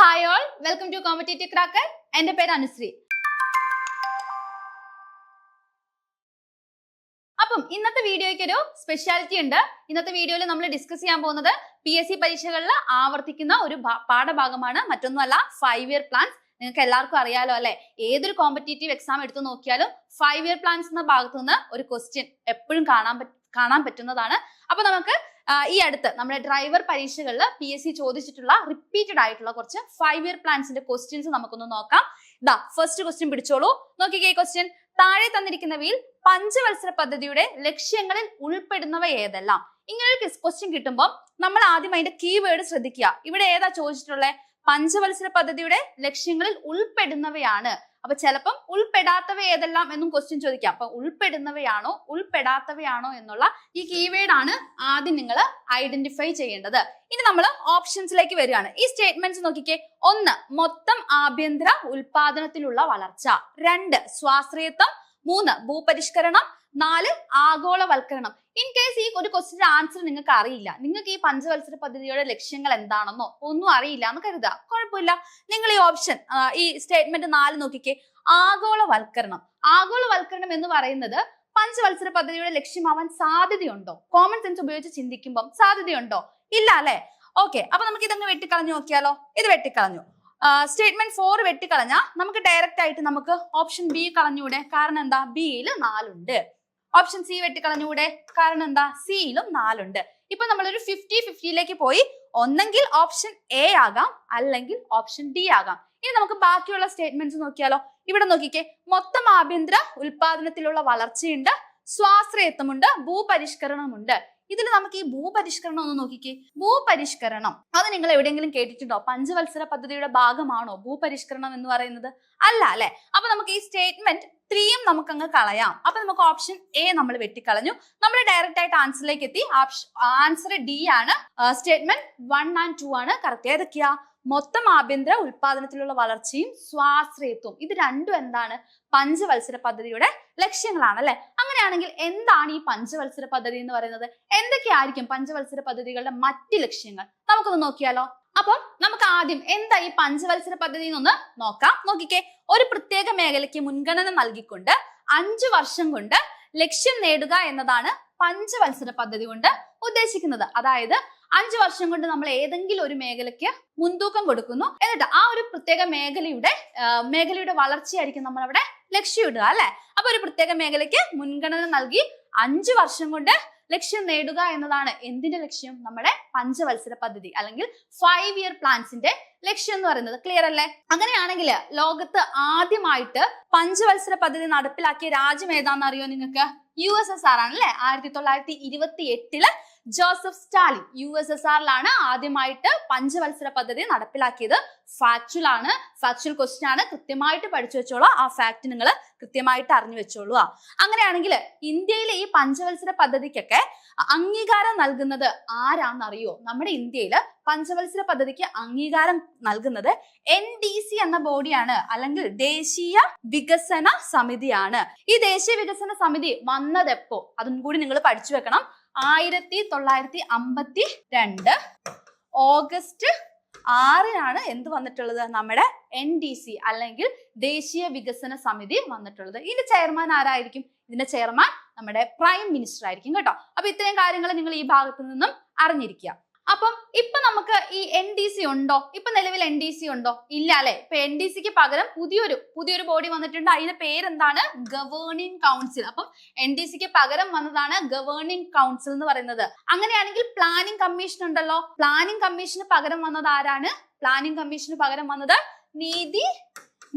Hi all welcome to competitive cracker എന്റെ പേര് അനുശ്രീ. അപ്പം ഇന്നത്തെ വീഡിയോയ്ക്ക് ഒരു സ്പെഷ്യാലിറ്റി ഉണ്ട്. ഇന്നത്തെ വീഡിയോയിൽ നമ്മൾ ഡിസ്കസ് ചെയ്യാൻ പോകുന്നത് പി എസ് സി പരീക്ഷകളിൽ ആവർത്തിക്കുന്ന ഒരു പാഠഭാഗമാണ്. മറ്റൊന്നുമല്ല ഫൈവ് ഇയർ പ്ലാൻസ് നിങ്ങൾക്ക് എല്ലാവർക്കും അറിയാലോ അല്ലെ? ഏതൊരു കോമ്പറ്റേറ്റീവ് എക്സാം എടുത്തു നോക്കിയാലും ഫൈവ് ഇയർ പ്ലാൻസ് എന്ന ഭാഗത്തു നിന്ന് ഒരു ക്വസ്റ്റ്യൻ എപ്പോഴും കാണാൻ കാണാൻ പറ്റുന്നതാണ്. അപ്പൊ നമുക്ക് ഈ അടുത്ത് നമ്മുടെ ഡ്രൈവർ പരീക്ഷകളിൽ പി എസ് സി ചോദിച്ചിട്ടുള്ള റിപ്പീറ്റഡ് ആയിട്ടുള്ള കുറച്ച് ഫൈവ് ഇയർ പ്ലാൻസിന്റെ ക്വസ്റ്റ്യൻസ് നമുക്കൊന്ന് നോക്കാം. ദാ ഫസ്റ്റ് ക്വസ്റ്റ്യൻ പിടിച്ചോളൂ. നോക്കിക്കേ ക്വസ്റ്റ്യൻ താഴെ തന്നിരിക്കുന്നവയിൽ പഞ്ചവത്സര പദ്ധതിയുടെ ലക്ഷ്യങ്ങളിൽ ഉൾപ്പെടുന്നവ ഏതെല്ലാം? ഇങ്ങനെ ഒരു ക്വസ്റ്റ്യൻ കിട്ടുമ്പോൾ നമ്മൾ ആദ്യം അതിന്റെ കീവേഡ് ശ്രദ്ധിക്കുക. ഇവിടെ ഏതാ ചോദിച്ചിട്ടുള്ളത് പഞ്ചവത്സര പദ്ധതിയുടെ ലക്ഷ്യങ്ങളിൽ ഉൾപ്പെടുന്നവയാണ്. അപ്പൊ ചിലപ്പം ഉൾപ്പെടാത്തവ ഏതെല്ലാം എന്നും ക്വസ്റ്റ്യൻ ചോദിക്കാം. അപ്പൊ ഉൾപ്പെടുന്നവയാണോ ഉൾപ്പെടാത്തവയാണോ എന്നുള്ള ഈ കീവേഡ് ആണ് ആദ്യം നിങ്ങൾ ഐഡന്റിഫൈ ചെയ്യേണ്ടത്. ഇനി നമ്മൾ ഓപ്ഷൻസിലേക്ക് വരികയാണ്. ഈ സ്റ്റേറ്റ്മെന്റ്സ് നോക്കിക്കേ. ഒന്ന് മൊത്തം ആഭ്യന്തര ഉൽപാദനത്തിലുള്ള വളർച്ച. രണ്ട് സ്വാശ്രയത്വം. മൂന്ന് ഭൂപരിഷ്കരണം. നാല് ആഗോളവൽക്കരണം. ഇൻ കേസ് ഈ ഒരു ക്വസ്റ്റിന്റെ ആൻസർ നിങ്ങൾക്ക് അറിയില്ല. നിങ്ങൾക്ക് ഈ പഞ്ചവത്സര പദ്ധതിയുടെ ലക്ഷ്യങ്ങൾ എന്താണെന്നോ ഒന്നും അറിയില്ല എന്ന് കരുതുക. കുഴപ്പമില്ല. നിങ്ങൾ ഈ ഓപ്ഷൻ ഈ സ്റ്റേറ്റ്മെന്റ് നാല് നോക്കിക്കേ. ആഗോളവൽക്കരണം. ആഗോളവൽക്കരണം എന്ന് പറയുന്നത് പഞ്ചവത്സര പദ്ധതിയുടെ ലക്ഷ്യമാവാൻ സാധ്യതയുണ്ടോ? കോമൺ സെൻസ് ഉപയോഗിച്ച് ചിന്തിക്കുമ്പോൾ സാധ്യതയുണ്ടോ? ഇല്ല അല്ലെ? ഓക്കെ അപ്പൊ നമുക്ക് ഇതങ്ങ് വെട്ടിക്കളഞ്ഞു നോക്കിയാലോ? ഇത് വെട്ടിക്കളഞ്ഞു. സ്റ്റേറ്റ്മെന്റ് ഫോർ വെട്ടിക്കളഞ്ഞാൽ നമുക്ക് ഡയറക്റ്റ് ആയിട്ട് നമുക്ക് ഓപ്ഷൻ ബി കളഞ്ഞൂടെ. കാരണം എന്താ? ബിയിൽ നാലുണ്ട്. ഓപ്ഷൻ സി വെട്ടിക്കളഞ്ഞൂടെ കാരണം എന്താ? സിയിലും നാലുണ്ട്. ഇപ്പൊ നമ്മളൊരു ഫിഫ്റ്റി ഫിഫ്റ്റിയിലേക്ക് പോയി. ഒന്നെങ്കിൽ ഓപ്ഷൻ എ ആകാം. അല്ലെങ്കിൽ ഓപ്ഷൻ ഡി ആകാം. ഇനി നമുക്ക് ബാക്കിയുള്ള സ്റ്റേറ്റ്മെന്റ്സ് നോക്കിയാലോ. ഇവിടെ നോക്കിക്കേ. മൊത്തം ആഭ്യന്തര ഉൽപാദനത്തിലുള്ള വളർച്ചയുണ്ട്. സ്വാശ്രയത്വമുണ്ട്. ഭൂപരിഷ്കരണമുണ്ട്. ഇതിൽ നമുക്ക് ഈ ഭൂപരിഷ്കരണം ഒന്ന് നോക്കിക്കേ. ഭൂപരിഷ്കരണം. അത് നിങ്ങൾ എവിടെയെങ്കിലും കേട്ടിട്ടുണ്ടോ? പഞ്ചവത്സര പദ്ധതിയുടെ ഭാഗമാണോ ഭൂപരിഷ്കരണം എന്ന് പറയുന്നത്? അല്ല അല്ലെ? അപ്പൊ നമുക്ക് ഈ സ്റ്റേറ്റ്മെന്റ് ത്രീയും നമുക്ക് അങ്ങ് കളയാം. അപ്പൊ നമുക്ക് ഓപ്ഷൻ എ നമ്മൾ വെട്ടിക്കളഞ്ഞു. നമ്മൾ ഡയറക്റ്റ് ആയിട്ട് ആൻസറിലേക്ക് എത്തി. ആൻസർ ഡി ആണ്. സ്റ്റേറ്റ്മെന്റ് വൺ ആൻഡ് ടു ആണ്. കറക്റ്റ് ഏതൊക്കെയാ? മൊത്തം ആഭ്യന്തര ഉൽപാദനത്തിലുള്ള വളർച്ചയും സ്വാശ്രയത്വവും. ഇത് രണ്ടും എന്താണ്? പഞ്ചവത്സര പദ്ധതിയുടെ ലക്ഷ്യങ്ങളാണ് അല്ലെ? അങ്ങനെയാണെങ്കിൽ എന്താണ് ഈ പഞ്ചവത്സര പദ്ധതി എന്ന് പറയുന്നത്? എന്തൊക്കെയായിരിക്കും പഞ്ചവത്സര പദ്ധതികളുടെ മറ്റ് ലക്ഷ്യങ്ങൾ? നമുക്കൊന്ന് നോക്കിയാലോ? അപ്പം നമുക്ക് ആദ്യം എന്താ ഈ പഞ്ചവത്സര പദ്ധതി എന്നൊന്ന് നോക്കാം. നോക്കിക്കേ ഒരു പ്രത്യേക മേഖലയ്ക്ക് മുൻഗണന നൽകിക്കൊണ്ട് അഞ്ചു വർഷം കൊണ്ട് ലക്ഷ്യം നേടുക എന്നതാണ് പഞ്ചവത്സര പദ്ധതി കൊണ്ട് ഉദ്ദേശിക്കുന്നത്. അതായത് അഞ്ചു വർഷം കൊണ്ട് നമ്മൾ ഏതെങ്കിലും ഒരു മേഖലയ്ക്ക് മുൻതൂക്കം കൊടുക്കുന്നു. എന്നിട്ട് ആ ഒരു പ്രത്യേക മേഖലയുടെ മേഖലയുടെ വളർച്ചയായിരിക്കും നമ്മൾ അവിടെ ലക്ഷ്യമിടുക അല്ലെ? അപ്പൊ ഒരു പ്രത്യേക മേഖലയ്ക്ക് മുൻഗണന നൽകി അഞ്ചു വർഷം കൊണ്ട് ലക്ഷ്യം നേടുക എന്നതാണ് എന്തിന്റെ ലക്ഷ്യം? നമ്മുടെ പഞ്ചവത്സര പദ്ധതി അല്ലെങ്കിൽ ഫൈവ് ഇയർ പ്ലാൻസിന്റെ ലക്ഷ്യം എന്ന് പറയുന്നത്. ക്ലിയർ അല്ലേ? അങ്ങനെയാണെങ്കിൽ ലോകത്ത് ആദ്യമായിട്ട് പഞ്ചവത്സര പദ്ധതി നടപ്പിലാക്കിയ രാജ്യം ഏതാണെന്ന് അറിയോ നിങ്ങൾക്ക്? യു എസ് എസ് ആർ ആണ് അല്ലെ ആയിരത്തി തൊള്ളായിരത്തി ഇരുപത്തി എട്ടിൽ Joseph Stalin U S S ആറിലാണ് ആദ്യമായിട്ട് പഞ്ചവത്സര പദ്ധതി നടപ്പിലാക്കിയത്. ഫാക്ച്വൽ ആണ്. ഫാക്ച്വൽ ക്വസ്റ്റ്യൻ ആണ്. കൃത്യമായിട്ട് പഠിച്ചു വെച്ചോളൂ. ആ ഫാക്ട് നിങ്ങൾ കൃത്യമായിട്ട് അറിഞ്ഞു വെച്ചോളൂ അങ്ങനെയാണെങ്കിൽ ഇന്ത്യയിലെ ഈ പഞ്ചവത്സര പദ്ധതിക്കൊക്കെ അംഗീകാരം നൽകുന്നത് ആരാന്നറിയോ നമ്മുടെ ഇന്ത്യയിൽ പഞ്ചവത്സര പദ്ധതിക്ക് അംഗീകാരം നൽകുന്നത് എൻ ഡി സി എന്ന ബോഡിയാണ് അല്ലെങ്കിൽ ദേശീയ വികസന സമിതിയാണ്. ഈ ദേശീയ വികസന സമിതി വന്നതെപ്പോ? അതും കൂടി നിങ്ങൾ പഠിച്ചു വെക്കണം. ആയിരത്തി തൊള്ളായിരത്തി അമ്പത്തി രണ്ട് ഓഗസ്റ്റ് ആറിനാണ് എന്ത് വന്നിട്ടുള്ളത്? നമ്മുടെ എൻ ഡി സി അല്ലെങ്കിൽ ദേശീയ വികസന സമിതി വന്നിട്ടുള്ളത്. ഇതിന്റെ ചെയർമാൻ ആരായിരിക്കും? ഇതിന്റെ ചെയർമാൻ നമ്മുടെ പ്രൈം മിനിസ്റ്റർ ആയിരിക്കും കേട്ടോ. അപ്പൊ ഇത്രയും കാര്യങ്ങൾ നിങ്ങൾ ഈ ഭാഗത്ത് നിന്നും അറിഞ്ഞിരിക്കുക. അപ്പം ഇപ്പൊ നമുക്ക് ഈ എൻ ഡി സി ഉണ്ടോ? ഇപ്പൊ നിലവിൽ എൻ ഡി സി ഉണ്ടോ? ഇല്ല അല്ലെ? ഇപ്പൊ എൻ ഡി സിക്ക് പകരം പുതിയൊരു പുതിയൊരു ബോഡി വന്നിട്ടുണ്ട്. അതിന്റെ പേരെന്താണ്? ഗവേണിംഗ് കൗൺസിൽ അപ്പം എൻ ഡി സിക്ക് പകരം വന്നതാണ് ഗവേണിംഗ് കൗൺസിൽ എന്ന് പറയുന്നത്. അങ്ങനെയാണെങ്കിൽ പ്ലാനിംഗ് കമ്മീഷൻ ഉണ്ടല്ലോ. പ്ലാനിംഗ് കമ്മീഷന് പകരം വന്നത് ആരാണ്? പ്ലാനിംഗ് കമ്മീഷന് പകരം വന്നത് നീതി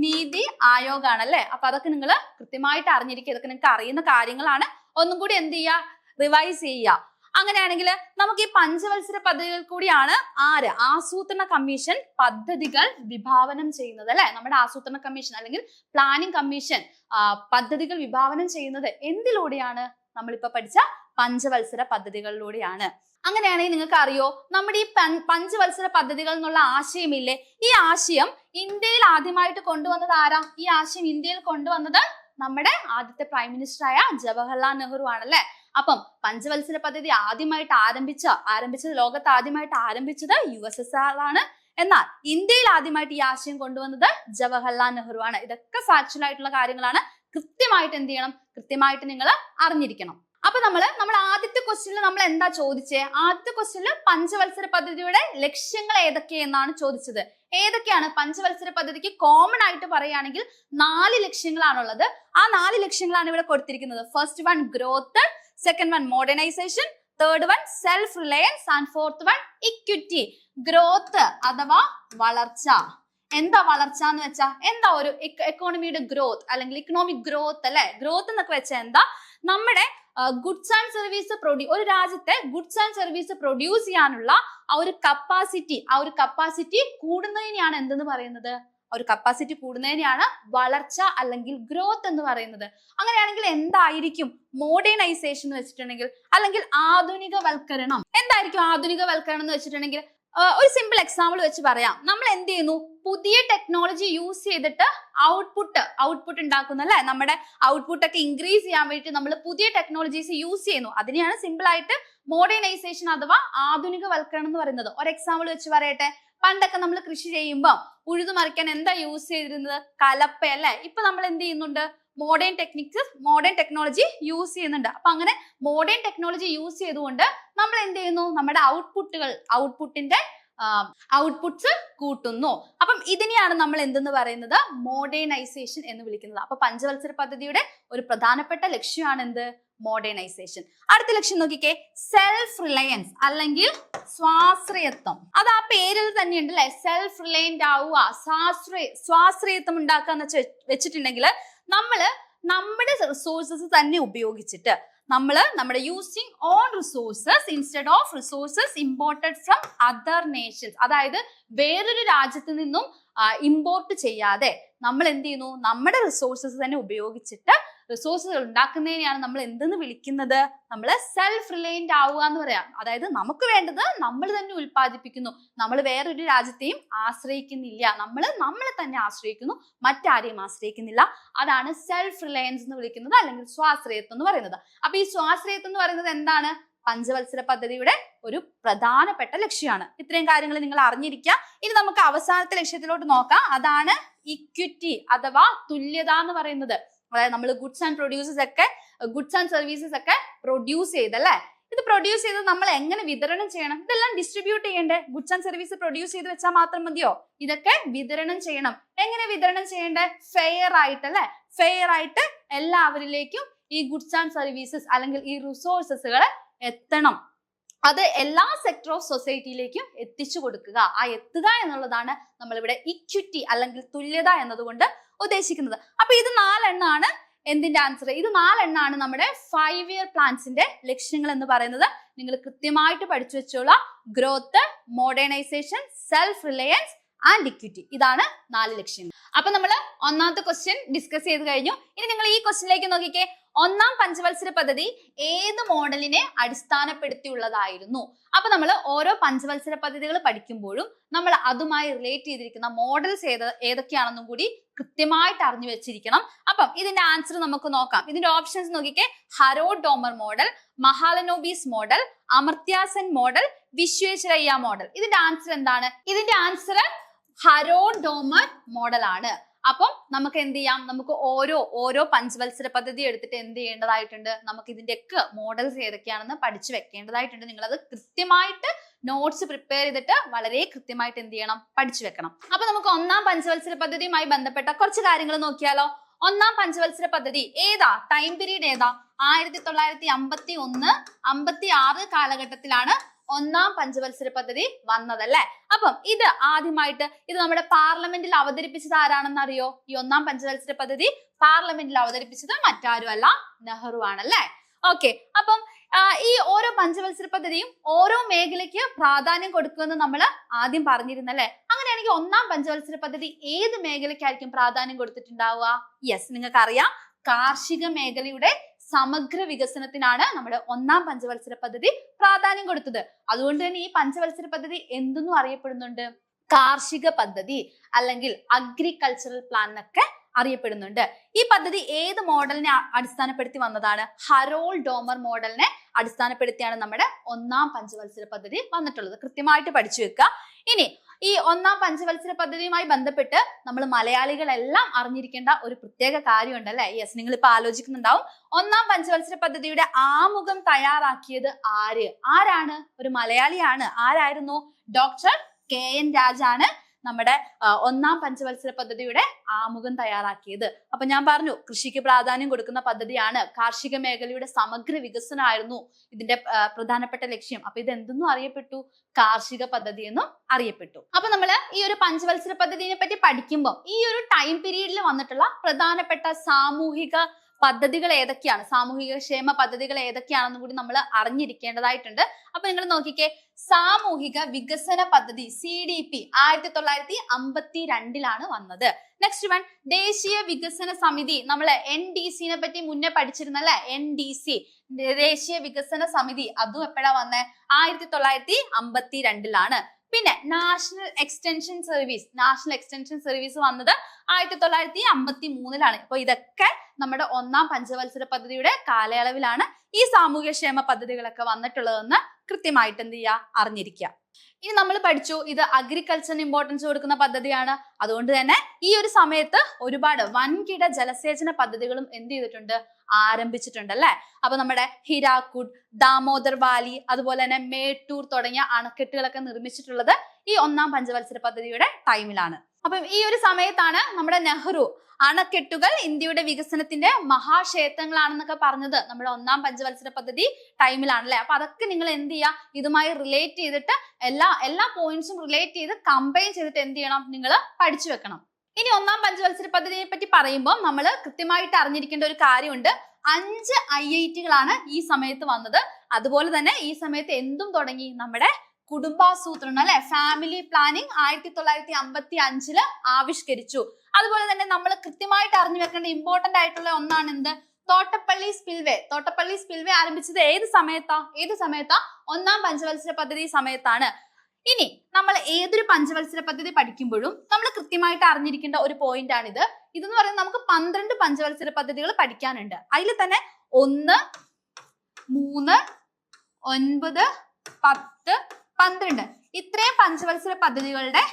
നീതി ആയോഗാണ് അല്ലെ? അപ്പൊ അതൊക്കെ നിങ്ങൾ കൃത്യമായിട്ട് അറിഞ്ഞിരിക്കുക. ഇതൊക്കെ നിങ്ങൾക്ക് അറിയുന്ന കാര്യങ്ങളാണ്. ഒന്നും കൂടി എന്ത് ചെയ്യുക? റിവൈസ് ചെയ്യുക. അങ്ങനെയാണെങ്കിൽ നമുക്ക് ഈ പഞ്ചവത്സര പദ്ധതികൾ കൂടിയാണ് ആര്? ആസൂത്രണ കമ്മീഷൻ പദ്ധതികൾ വിഭാവനം ചെയ്യുന്നത് അല്ലെ? നമ്മുടെ ആസൂത്രണ കമ്മീഷൻ അല്ലെങ്കിൽ പ്ലാനിംഗ് കമ്മീഷൻ പദ്ധതികൾ വിഭാവനം ചെയ്യുന്നത് എന്തിലൂടെയാണ്? നമ്മളിപ്പോ പഠിച്ച പഞ്ചവത്സര പദ്ധതികളിലൂടെയാണ്. അങ്ങനെയാണെങ്കിൽ നിങ്ങൾക്ക് അറിയോ? നമ്മുടെ ഈ പഞ്ചവത്സര പദ്ധതികൾ എന്നുള്ള ആശയമില്ലേ? ഈ ആശയം ഇന്ത്യയിൽ ആദ്യമായിട്ട് കൊണ്ടുവന്നത് ആരാ? ഈ ആശയം ഇന്ത്യയിൽ കൊണ്ടുവന്നത് നമ്മുടെ ആദ്യത്തെ പ്രൈം മിനിസ്റ്റർ ആയ ജവഹർലാൽ നെഹ്റു ആണല്ലേ? അപ്പം പഞ്ചവത്സര പദ്ധതി ആദ്യമായിട്ട് ആരംഭിച്ച ആരംഭിച്ചത് ലോകത്ത് ആദ്യമായിട്ട് ആരംഭിച്ചത് യു എസ് എസ് ആർ ആണ്. എന്നാൽ ഇന്ത്യയിൽ ആദ്യമായിട്ട് ഈ ആശയം കൊണ്ടുവന്നത് ജവഹർലാൽ നെഹ്റു ആണ്. ഇതൊക്കെ ഫാക്ച്വൽ ആയിട്ടുള്ള കാര്യങ്ങളാണ്. കൃത്യമായിട്ട് എന്ത് ചെയ്യണം? കൃത്യമായിട്ട് നിങ്ങൾ അറിഞ്ഞിരിക്കണം. അപ്പൊ നമ്മൾ നമ്മൾ ആദ്യത്തെ ക്വസ്റ്റ്യനിൽ നമ്മൾ എന്താ ചോദിച്ചേ? ആദ്യത്തെ ക്വസ്റ്റ്യനിൽ പഞ്ചവത്സര പദ്ധതിയുടെ ലക്ഷ്യങ്ങൾ ഏതൊക്കെയെന്നാണ് ചോദിച്ചത്. ഏതൊക്കെയാണ് പഞ്ചവത്സര പദ്ധതിക്ക് കോമൺ ആയിട്ട് പറയുകയാണെങ്കിൽ നാല് ലക്ഷ്യങ്ങളാണുള്ളത്. ആ നാല് ലക്ഷ്യങ്ങളാണ് ഇവിടെ കൊടുത്തിരിക്കുന്നത്. First one growth second one modernisation third one self reliance and fourth one equity growth അഥവാ വളർച്ച. എന്താ വളർച്ച എന്ന് വെച്ചാൽ എന്താ ഒരു എക്കോണമിയുടെ ഗ്രോത്ത് അല്ലെങ്കിൽ ഇക്കണോമിക് ഗ്രോത്ത് അല്ലെ? ഗ്രോത്ത് എന്നൊക്കെ വെച്ചാൽ എന്താ? നമ്മുടെ ഗുഡ്സ് ആൻഡ് സർവീസ് പ്രൊഡ്യൂ ഒരു രാജ്യത്തെ ഗുഡ്സ് ആൻഡ് സർവീസ് പ്രൊഡ്യൂസ് ചെയ്യാനുള്ള ആ ഒരു കപ്പാസിറ്റി ആ ഒരു കപ്പാസിറ്റി കൂടുന്നതിനെയാണ് എന്തെന്ന് പറയുന്നത്? ഒരു കപ്പാസിറ്റി കൂടുന്നതിനെയാണ് വളർച്ച അല്ലെങ്കിൽ ഗ്രോത്ത് എന്ന് പറയുന്നത്. അങ്ങനെയാണെങ്കിൽ എന്തായിരിക്കും മോഡേണൈസേഷൻ എന്ന് വെച്ചിട്ടുണ്ടെങ്കിൽ അല്ലെങ്കിൽ ആധുനികവൽക്കരണം? എന്തായിരിക്കും ആധുനികവൽക്കരണം എന്ന് വെച്ചിട്ടുണ്ടെങ്കിൽ? ഒരു സിമ്പിൾ എക്സാമ്പിൾ വെച്ച് പറയാം. നമ്മൾ എന്ത് ചെയ്യുന്നു? പുതിയ ടെക്നോളജി യൂസ് ചെയ്തിട്ട് ഔട്ട്പുട്ട് ഔട്ട്പുട്ട് ഉണ്ടാക്കുന്നു അല്ലെ? നമ്മുടെ ഔട്ട്പുട്ട് ഒക്കെ ഇൻക്രീസ് ചെയ്യാൻ വേണ്ടി നമ്മൾ പുതിയ ടെക്നോളജീസ് യൂസ് ചെയ്യുന്നു. അതിനെയാണ് സിമ്പിൾ ആയിട്ട് മോഡേണൈസേഷൻ അഥവാ ആധുനികവൽക്കരണം എന്ന് പറയുന്നത്. ഒരു എക്സാമ്പിൾ വെച്ച് പറയട്ടെ. പണ്ടൊക്കെ നമ്മൾ കൃഷി ചെയ്യുമ്പോൾ ഉഴുതുമറിക്കാൻ എന്താ യൂസ് ചെയ്തിരുന്നത്? കലപ്പ അല്ലേ? ഇപ്പൊ നമ്മൾ എന്ത് ചെയ്യുന്നുണ്ട്? Modern techniques modern technology use ചെയ്യുന്നുണ്ട്. അപ്പൊ അങ്ങനെ മോഡേൺ ടെക്നോളജി യൂസ് ചെയ്തുകൊണ്ട് നമ്മൾ എന്ത് ചെയ്യുന്നു? നമ്മുടെ ഔട്ട്പുട്ടുകൾ ഔട്ട്പുട്ടിന്റെ ഔട്ട്പുട്ട്സ് കൂട്ടുന്നു. അപ്പം ഇതിനെയാണ് നമ്മൾ എന്തെന്ന് പറയുന്നത്? മോഡേണൈസേഷൻ എന്ന് വിളിക്കുന്നത്. അപ്പൊ പഞ്ചവത്സര പദ്ധതിയുടെ ഒരു പ്രധാനപ്പെട്ട ലക്ഷ്യമാണ് എന്ത് മോഡേണൈസേഷൻ അടുത്ത ലക്ഷ്യം നോക്കിക്കേ സെൽഫ് റിലയൻസ് അല്ലെങ്കിൽ സ്വാശ്രയത്വം. അത് ആ പേരിൽ തന്നെ അല്ലെ സെൽഫ് റിലയന്റ് ആവുക സ്വാശ്രയ സ്വാശ്രയത്വം ഉണ്ടാക്കുക എന്ന് വെച്ചിട്ടുണ്ടെങ്കിൽ നമ്മൾ നമ്മുടെ റിസോഴ്സസ് തന്നെ ഉപയോഗിച്ചിട്ട് നമ്മൾ നമ്മുടെ using own resources instead of resources imported from other nations അതായത് വേറൊരു രാജ്യത്ത് നിന്നും ഇമ്പോർട്ട് ചെയ്യാതെ നമ്മൾ എന്ത് ചെയ്യുന്നു? നമ്മുടെ റിസോഴ്സസ് തന്നെ ഉപയോഗിച്ചിട്ട് റിസോഴ്സുകൾ ഉണ്ടാക്കുന്നതിനെയാണ് നമ്മൾ എന്തെന്ന് വിളിക്കുന്നത്? നമ്മൾ സെൽഫ് റിലയന്റ് ആവുക എന്ന് പറയാം. അതായത് നമുക്ക് വേണ്ടത് നമ്മൾ തന്നെ ഉൽപ്പാദിപ്പിക്കുന്നു. നമ്മൾ വേറൊരു രാജ്യത്തെയും ആശ്രയിക്കുന്നില്ല. നമ്മൾ നമ്മളെ തന്നെ ആശ്രയിക്കുന്നു. മറ്റാരെയും ആശ്രയിക്കുന്നില്ല. അതാണ് സെൽഫ് റിലയൻസ് എന്ന് വിളിക്കുന്നത് അല്ലെങ്കിൽ സ്വാശ്രയത്വം എന്ന് പറയുന്നത്. അപ്പൊ ഈ സ്വാശ്രയത്വം എന്ന് പറയുന്നത് എന്താണ്? പഞ്ചവത്സര പദ്ധതിയുടെ ഒരു പ്രധാനപ്പെട്ട ലക്ഷ്യമാണ്. ഇത്രയും കാര്യങ്ങൾ നിങ്ങൾ അറിഞ്ഞിരിക്കുക. ഇനി നമുക്ക് അവസാനത്തെ ലക്ഷ്യത്തിലോട്ട് നോക്കാം. അതാണ് ഇക്വിറ്റി അഥവാ തുല്യത എന്ന് പറയുന്നത്. അതായത് നമ്മൾ ഗുഡ്സ് ആൻഡ് പ്രൊഡ്യൂസസ് ഒക്കെ ഗുഡ്സ് ആൻഡ് സർവീസസ് ഒക്കെ പ്രൊഡ്യൂസ് ചെയ്തല്ലേ ഇത് പ്രൊഡ്യൂസ് ചെയ്ത് നമ്മൾ എങ്ങനെ വിതരണം ചെയ്യണം? ഇതെല്ലാം ഡിസ്ട്രിബ്യൂട്ട് ചെയ്യണ്ടേ? ഗുഡ്സ് ആൻഡ് സർവീസ് പ്രൊഡ്യൂസ് ചെയ്ത് വെച്ചാൽ മാത്രം മതിയോ? ഇതൊക്കെ വിതരണം ചെയ്യണം. എങ്ങനെ വിതരണം ചെയ്യണ്ടേ? ഫെയർ ആയിട്ട് അല്ലെ? ഫെയർ ആയിട്ട് എല്ലാവരിലേക്കും ഈ ഗുഡ്സ് ആൻഡ് സർവീസസ് അല്ലെങ്കിൽ ഈ റിസോഴ്സസുകൾ എത്തണം. അത് എല്ലാ സെക്ടർ ഓഫ് സൊസൈറ്റിയിലേക്കും എത്തിച്ചു കൊടുക്കുക. ആ എത്തുക എന്നുള്ളതാണ് നമ്മളിവിടെ ഇക്വിറ്റി അല്ലെങ്കിൽ തുല്യത എന്നതുകൊണ്ട് ഉദ്ദേശിക്കുന്നത്. അപ്പൊ ഇത് നാലെണ്ണാണ് എന്തിന്റെ ആൻസർ ഇത് നാലെണ്ണാണ് നമ്മുടെ ഫൈവ് ഇയർ പ്ലാൻസിന്റെ ലക്ഷ്യങ്ങൾ എന്ന് പറയുന്നത്. നിങ്ങൾ കൃത്യമായിട്ട് പഠിച്ചു വെച്ചോളാം. Growth modernisation self reliance and equity ഇതാണ് നാല് ലക്ഷ്യങ്ങൾ. അപ്പൊ നമ്മൾ ഒന്നാമത്തെ ക്വസ്റ്റ്യൻ ഡിസ്കസ് ചെയ്ത് കഴിഞ്ഞു. ഇനി നിങ്ങൾ ഈ ക്വസ്റ്റ്യനിലേക്ക് നോക്കിക്കേ. ഒന്നാം പഞ്ചവത്സര പദ്ധതി ഏത് മോഡലിനെ അടിസ്ഥാനപ്പെടുത്തിയുള്ളതായിരുന്നു? അപ്പൊ നമ്മൾ ഓരോ പഞ്ചവത്സര പദ്ധതികൾ പഠിക്കുമ്പോഴും നമ്മൾ അതുമായി റിലേറ്റ് ചെയ്തിരിക്കുന്ന മോഡൽസ് ഏത് ഏതൊക്കെയാണെന്നും കൂടി കൃത്യമായിട്ട് അറിഞ്ഞു വെച്ചിരിക്കണം. അപ്പം ഇതിന്റെ ആൻസർ നമുക്ക് നോക്കാം. ഇതിന്റെ ഓപ്ഷൻസ് നോക്കിക്കേ. Harrod Domar model Mahalanobis model Amartya Sen model Visvesvaraya model ഇതിന്റെ ആൻസർ എന്താണ്? ഇതിന്റെ ആൻസർ ഹരോ ഡോമർ മോഡൽ ആണ്. അപ്പം നമുക്ക് എന്ത് ചെയ്യാം? നമുക്ക് ഓരോ ഓരോ പഞ്ചവത്സര പദ്ധതി എടുത്തിട്ട് എന്ത് ചെയ്യേണ്ടതായിട്ടുണ്ട്? നമുക്ക് ഇതിന്റെയൊക്കെ മോഡൽസ് ഏതൊക്കെയാണെന്ന് പഠിച്ചു വെക്കേണ്ടതായിട്ടുണ്ട്. നിങ്ങൾ അത് കൃത്യമായിട്ട് നോട്ട്സ് പ്രിപ്പയർ ചെയ്തിട്ട് വളരെ കൃത്യമായിട്ട് എന്ത് ചെയ്യണം? പഠിച്ചു വെക്കണം. അപ്പൊ നമുക്ക് ഒന്നാം പഞ്ചവത്സര പദ്ധതിയുമായി ബന്ധപ്പെട്ട കുറച്ച് കാര്യങ്ങൾ നോക്കിയാലോ? ഒന്നാം പഞ്ചവത്സര പദ്ധതി ഏതാ? ടൈം പീരീഡ് ഏതാ? ആയിരത്തി തൊള്ളായിരത്തി അമ്പത്തി ഒന്ന് അമ്പത്തി ആറ് കാലഘട്ടത്തിലാണ് ഒന്നാം പഞ്ചവത്സര പദ്ധതി വന്നതല്ലേ? അപ്പം ഇത് ആദ്യമായിട്ട് ഇത് നമ്മുടെ പാർലമെന്റിൽ അവതരിപ്പിച്ചത് ആരാണെന്ന് അറിയോ ഈ ഒന്നാം പഞ്ചവത്സര പദ്ധതി പാർലമെന്റിൽ അവതരിപ്പിച്ചത് മറ്റാരുമല്ല നെഹ്റു ആണല്ലേ? ഓക്കെ അപ്പം ഈ ഓരോ പഞ്ചവത്സര പദ്ധതിയും ഓരോ മേഖലയ്ക്ക് പ്രാധാന്യം കൊടുക്കുമെന്ന് നമ്മൾ ആദ്യം പറഞ്ഞിരുന്നല്ലേ? അങ്ങനെയാണെങ്കിൽ ഒന്നാം പഞ്ചവത്സര പദ്ധതി ഏത് മേഖലയ്ക്കായിരിക്കും പ്രാധാന്യം കൊടുത്തിട്ടുണ്ടാവുക? യെസ് നിങ്ങൾക്ക് അറിയാം കാർഷിക മേഖലയുടെ സമഗ്ര വികസനത്തിനാണ് നമ്മുടെ ഒന്നാം പഞ്ചവത്സര പദ്ധതി പ്രാധാന്യം കൊടുത്തത്. അതുകൊണ്ട് തന്നെ ഈ പഞ്ചവത്സര പദ്ധതി എന്തെന്നും അറിയപ്പെടുന്നുണ്ട്? കാർഷിക പദ്ധതി അല്ലെങ്കിൽ അഗ്രികൾച്ചറൽ പ്ലാൻ എന്നൊക്കെ അറിയപ്പെടുന്നുണ്ട്. ഈ പദ്ധതി ഏത് മോഡലിനെ അടിസ്ഥാനപ്പെടുത്തി വന്നതാണ്? ഹരോൾ ഡോമർ മോഡലിനെ അടിസ്ഥാനപ്പെടുത്തിയാണ് നമ്മുടെ ഒന്നാം പഞ്ചവത്സര പദ്ധതി വന്നിട്ടുള്ളത്. കൃത്യമായിട്ട് പഠിച്ചു വെക്കുക. ഇനി ഈ ഒന്നാം പഞ്ചവത്സര പദ്ധതിയുമായി ബന്ധപ്പെട്ട് നമ്മൾ മലയാളികളെല്ലാം അറിഞ്ഞിരിക്കേണ്ട ഒരു പ്രത്യേക കാര്യമുണ്ട് അല്ലെ? യെസ് നിങ്ങൾ ഇപ്പൊ ആലോചിക്കുന്നുണ്ടാവും. ഒന്നാം പഞ്ചവത്സര പദ്ധതിയുടെ ആമുഖം തയ്യാറാക്കിയത് ആര്? ആരാണ്? ഒരു മലയാളിയാണ്. ആരായിരുന്നു? ഡോക്ടർ കെ എൻ രാജാണ്. നമ്മുടെ ഒന്നാം പഞ്ചവത്സര പദ്ധതിയുടെ ആമുഖം തയ്യാറാക്കിയത്. അപ്പൊ ഞാൻ പറഞ്ഞു കൃഷിക്ക് പ്രാധാന്യം കൊടുക്കുന്ന പദ്ധതിയാണ് കാർഷിക മേഖലയുടെ സമഗ്ര വികസനമായിരുന്നു ഇതിന്റെ പ്രധാനപ്പെട്ട ലക്ഷ്യം. അപ്പൊ ഇത് എന്തെന്നും അറിയപ്പെട്ടു? കാർഷിക പദ്ധതി എന്നും അറിയപ്പെട്ടു. അപ്പൊ നമ്മൾ ഈ ഒരു പഞ്ചവത്സര പദ്ധതിയെ പറ്റി പഠിക്കുമ്പോൾ ഈ ഒരു ടൈം പീരീഡിൽ വന്നിട്ടുള്ള പ്രധാനപ്പെട്ട സാമൂഹിക പദ്ധതികൾ ഏതൊക്കെയാണ്? സാമൂഹിക ക്ഷേമ പദ്ധതികൾ ഏതൊക്കെയാണെന്നും കൂടി നമ്മൾ അറിഞ്ഞിരിക്കേണ്ടതായിട്ടുണ്ട്. അപ്പൊ നിങ്ങൾ നോക്കിക്കേ സാമൂഹിക വികസന പദ്ധതി സി ഡി പി ആയിരത്തി തൊള്ളായിരത്തി അമ്പത്തി രണ്ടിലാണ് വന്നത്. നെക്സ്റ്റ് വൺ ദേശീയ വികസന സമിതി. നമ്മൾ എൻ ഡി സിനെ പറ്റി മുന്നേ പഠിച്ചിരുന്നല്ലേ? എൻ ഡി സി ദേശീയ വികസന സമിതി. അതും എപ്പോഴാ വന്നേ? ആയിരത്തി തൊള്ളായിരത്തി അമ്പത്തി രണ്ടിലാണ് പിന്നെ national extension service national extension service വന്നത് ആയിരത്തി തൊള്ളായിരത്തി അമ്പത്തി മൂന്നിലാണ് അപ്പൊ ഇതൊക്കെ നമ്മുടെ ഒന്നാം പഞ്ചവത്സര പദ്ധതിയുടെ കാലയളവിലാണ് ഈ സാമൂഹ്യക്ഷേമ പദ്ധതികളൊക്കെ വന്നിട്ടുള്ളതെന്ന് കൃത്യമായിട്ട് എന്ത് ചെയ്യുക അറിഞ്ഞിരിക്കുക ഇനി നമ്മൾ പഠിച്ചു ഇത് അഗ്രികൾച്ചറിന് ഇമ്പോർട്ടൻസ് കൊടുക്കുന്ന പദ്ധതിയാണ്. അതുകൊണ്ട് തന്നെ ഈ ഒരു സമയത്ത് ഒരുപാട് വൻകിട ജലസേചന പദ്ധതികളും എന്ത് ചെയ്തിട്ടുണ്ട്? ആരംഭിച്ചിട്ടുണ്ട് അല്ലെ അപ്പൊ നമ്മുടെ ഹിരാക്കുഡ് ദാമോദർ വാലി അതുപോലെ തന്നെ മേട്ടൂർ തുടങ്ങിയ അണക്കെട്ടുകളൊക്കെ നിർമ്മിച്ചിട്ടുള്ളത് ഈ ഒന്നാം പഞ്ചവത്സര പദ്ധതിയുടെ ടൈമിലാണ് അപ്പം ഈ ഒരു സമയത്താണ് നമ്മുടെ നെഹ്റു അണക്കെട്ടുകൾ ഇന്ത്യയുടെ വികസനത്തിന്റെ മഹാക്ഷേത്രങ്ങളാണെന്നൊക്കെ പറഞ്ഞത് നമ്മുടെ ഒന്നാം പഞ്ചവത്സര പദ്ധതി ടൈമിലാണ് അല്ലെ അപ്പൊ അതൊക്കെ നിങ്ങൾ എന്ത് ചെയ്യുക ഇതുമായി റിലേറ്റ് ചെയ്തിട്ട് എല്ലാ എല്ലാ പോയിന്റ്സും റിലേറ്റ് ചെയ്ത് കമ്പൈൻ ചെയ്തിട്ട് എന്ത് ചെയ്യണം? നിങ്ങൾ പഠിച്ചു വെക്കണം. ഇനി ഒന്നാം പഞ്ചവത്സര പദ്ധതിയെ പറ്റി പറയുമ്പോൾ നമ്മൾ കൃത്യമായിട്ട് അറിഞ്ഞിരിക്കേണ്ട ഒരു കാര്യമുണ്ട്. അഞ്ച് ഐ ഐ ടികളാണ് ഈ സമയത്ത് വന്നത്. അതുപോലെ തന്നെ ഈ സമയത്ത് എന്തും തുടങ്ങി നമ്മുടെ കുടുംബാസൂത്രണം അല്ലെ? ഫാമിലി പ്ലാനിങ് ആയിരത്തി തൊള്ളായിരത്തി അമ്പത്തി അഞ്ചിൽ ആവിഷ്കരിച്ചു. അതുപോലെ തന്നെ നമ്മൾ കൃത്യമായിട്ട് അറിഞ്ഞു വെക്കേണ്ട ഇമ്പോർട്ടന്റ് ആയിട്ടുള്ള ഒന്നാണ് എന്ത്? തോട്ടപ്പള്ളി സ്പിൽവേ. തോട്ടപ്പള്ളി സ്പിൽവേ ആരംഭിച്ചത് ഏത് സമയത്താ? ഏത് സമയത്താ? ഒന്നാം പഞ്ചവത്സര പദ്ധതി സമയത്താണ്. ഇനി നമ്മൾ ഏതൊരു പഞ്ചവത്സര പദ്ധതി പഠിക്കുമ്പോഴും നമ്മൾ കൃത്യമായിട്ട് അറിഞ്ഞിരിക്കേണ്ട ഒരു പോയിന്റ് ആണിത്. ഇതെന്ന് പറയുന്നത് നമുക്ക് പന്ത്രണ്ട് പഞ്ചവത്സര പദ്ധതികൾ പഠിക്കാനുണ്ട്. അതിൽ തന്നെ ഒന്ന് മൂന്ന് ഒൻപത് പത്ത് പന്ത്രണ്ട്. ഇത്രയും പഞ്ചവത്സര പദ്ധതികളുടെ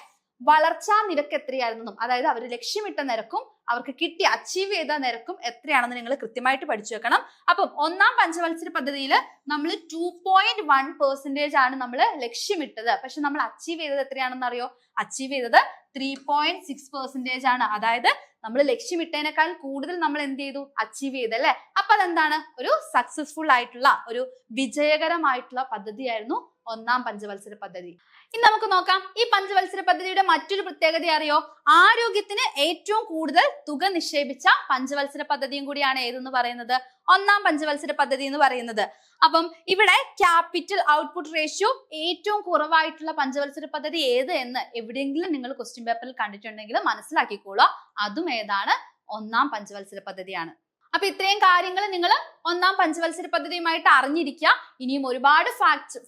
വളർച്ചാ നിരക്ക് എത്രയായിരുന്നെന്നും അതായത് അവർ ലക്ഷ്യമിട്ട നിരക്കും അവർക്ക് കിട്ടി അച്ചീവ് ചെയ്ത നിരക്കും എത്രയാണെന്ന് നിങ്ങൾ കൃത്യമായിട്ട് പഠിച്ചു വെക്കണം. അപ്പം ഒന്നാം പഞ്ചവത്സര പദ്ധതിയിൽ നമ്മൾ ടു പോയിന്റ് വൺ പെർസെന്റേജ് ആണ് നമ്മൾ ലക്ഷ്യമിട്ടത്. പക്ഷെ നമ്മൾ അച്ചീവ് ചെയ്തത് എത്രയാണെന്ന് അറിയോ? അച്ചീവ് ചെയ്തത് ത്രീ പോയിന്റ് സിക്സ് പെർസെന്റേജ് ആണ്. അതായത് നമ്മൾ ലക്ഷ്യമിട്ടതിനേക്കാൾ കൂടുതൽ നമ്മൾ എന്ത് ചെയ്തു? അച്ചീവ് ചെയ്തല്ലേ അപ്പൊ അതെന്താണ്? ഒരു സക്സസ്ഫുൾ ആയിട്ടുള്ള ഒരു വിജയകരമായിട്ടുള്ള പദ്ധതിയായിരുന്നു ഒന്നാം പഞ്ചവത്സര പദ്ധതി. ഇനി നമുക്ക് നോക്കാം. ഈ പഞ്ചവത്സര പദ്ധതിയുടെ മറ്റൊരു പ്രത്യേകത അറിയോ? ആരോഗ്യത്തിന് ഏറ്റവും കൂടുതൽ തുക നിക്ഷേപിച്ച പഞ്ചവത്സര പദ്ധതിയും കൂടിയാണ് ഏതെന്ന് പറയുന്നത്? ഒന്നാം പഞ്ചവത്സര പദ്ധതി എന്ന് പറയുന്നത്. അപ്പം ഇവിടെ ക്യാപിറ്റൽ ഔട്ട്പുട്ട് റേഷ്യോ ഏറ്റവും കുറവായിട്ടുള്ള പഞ്ചവത്സര പദ്ധതി ഏത് എന്ന് എവിടെയെങ്കിലും നിങ്ങൾ ക്വസ്റ്റ്യൻ പേപ്പറിൽ കണ്ടിട്ടുണ്ടെങ്കിൽ മനസ്സിലാക്കിക്കോളൂ അതും ഏതാണ്? ഒന്നാം പഞ്ചവത്സര പദ്ധതിയാണ്. അപ്പൊ ഇത്രയും കാര്യങ്ങൾ നിങ്ങൾ ഒന്നാം പഞ്ചവത്സര പദ്ധതിയുമായിട്ട് അറിഞ്ഞിരിക്കുക. ഇനിയും ഒരുപാട്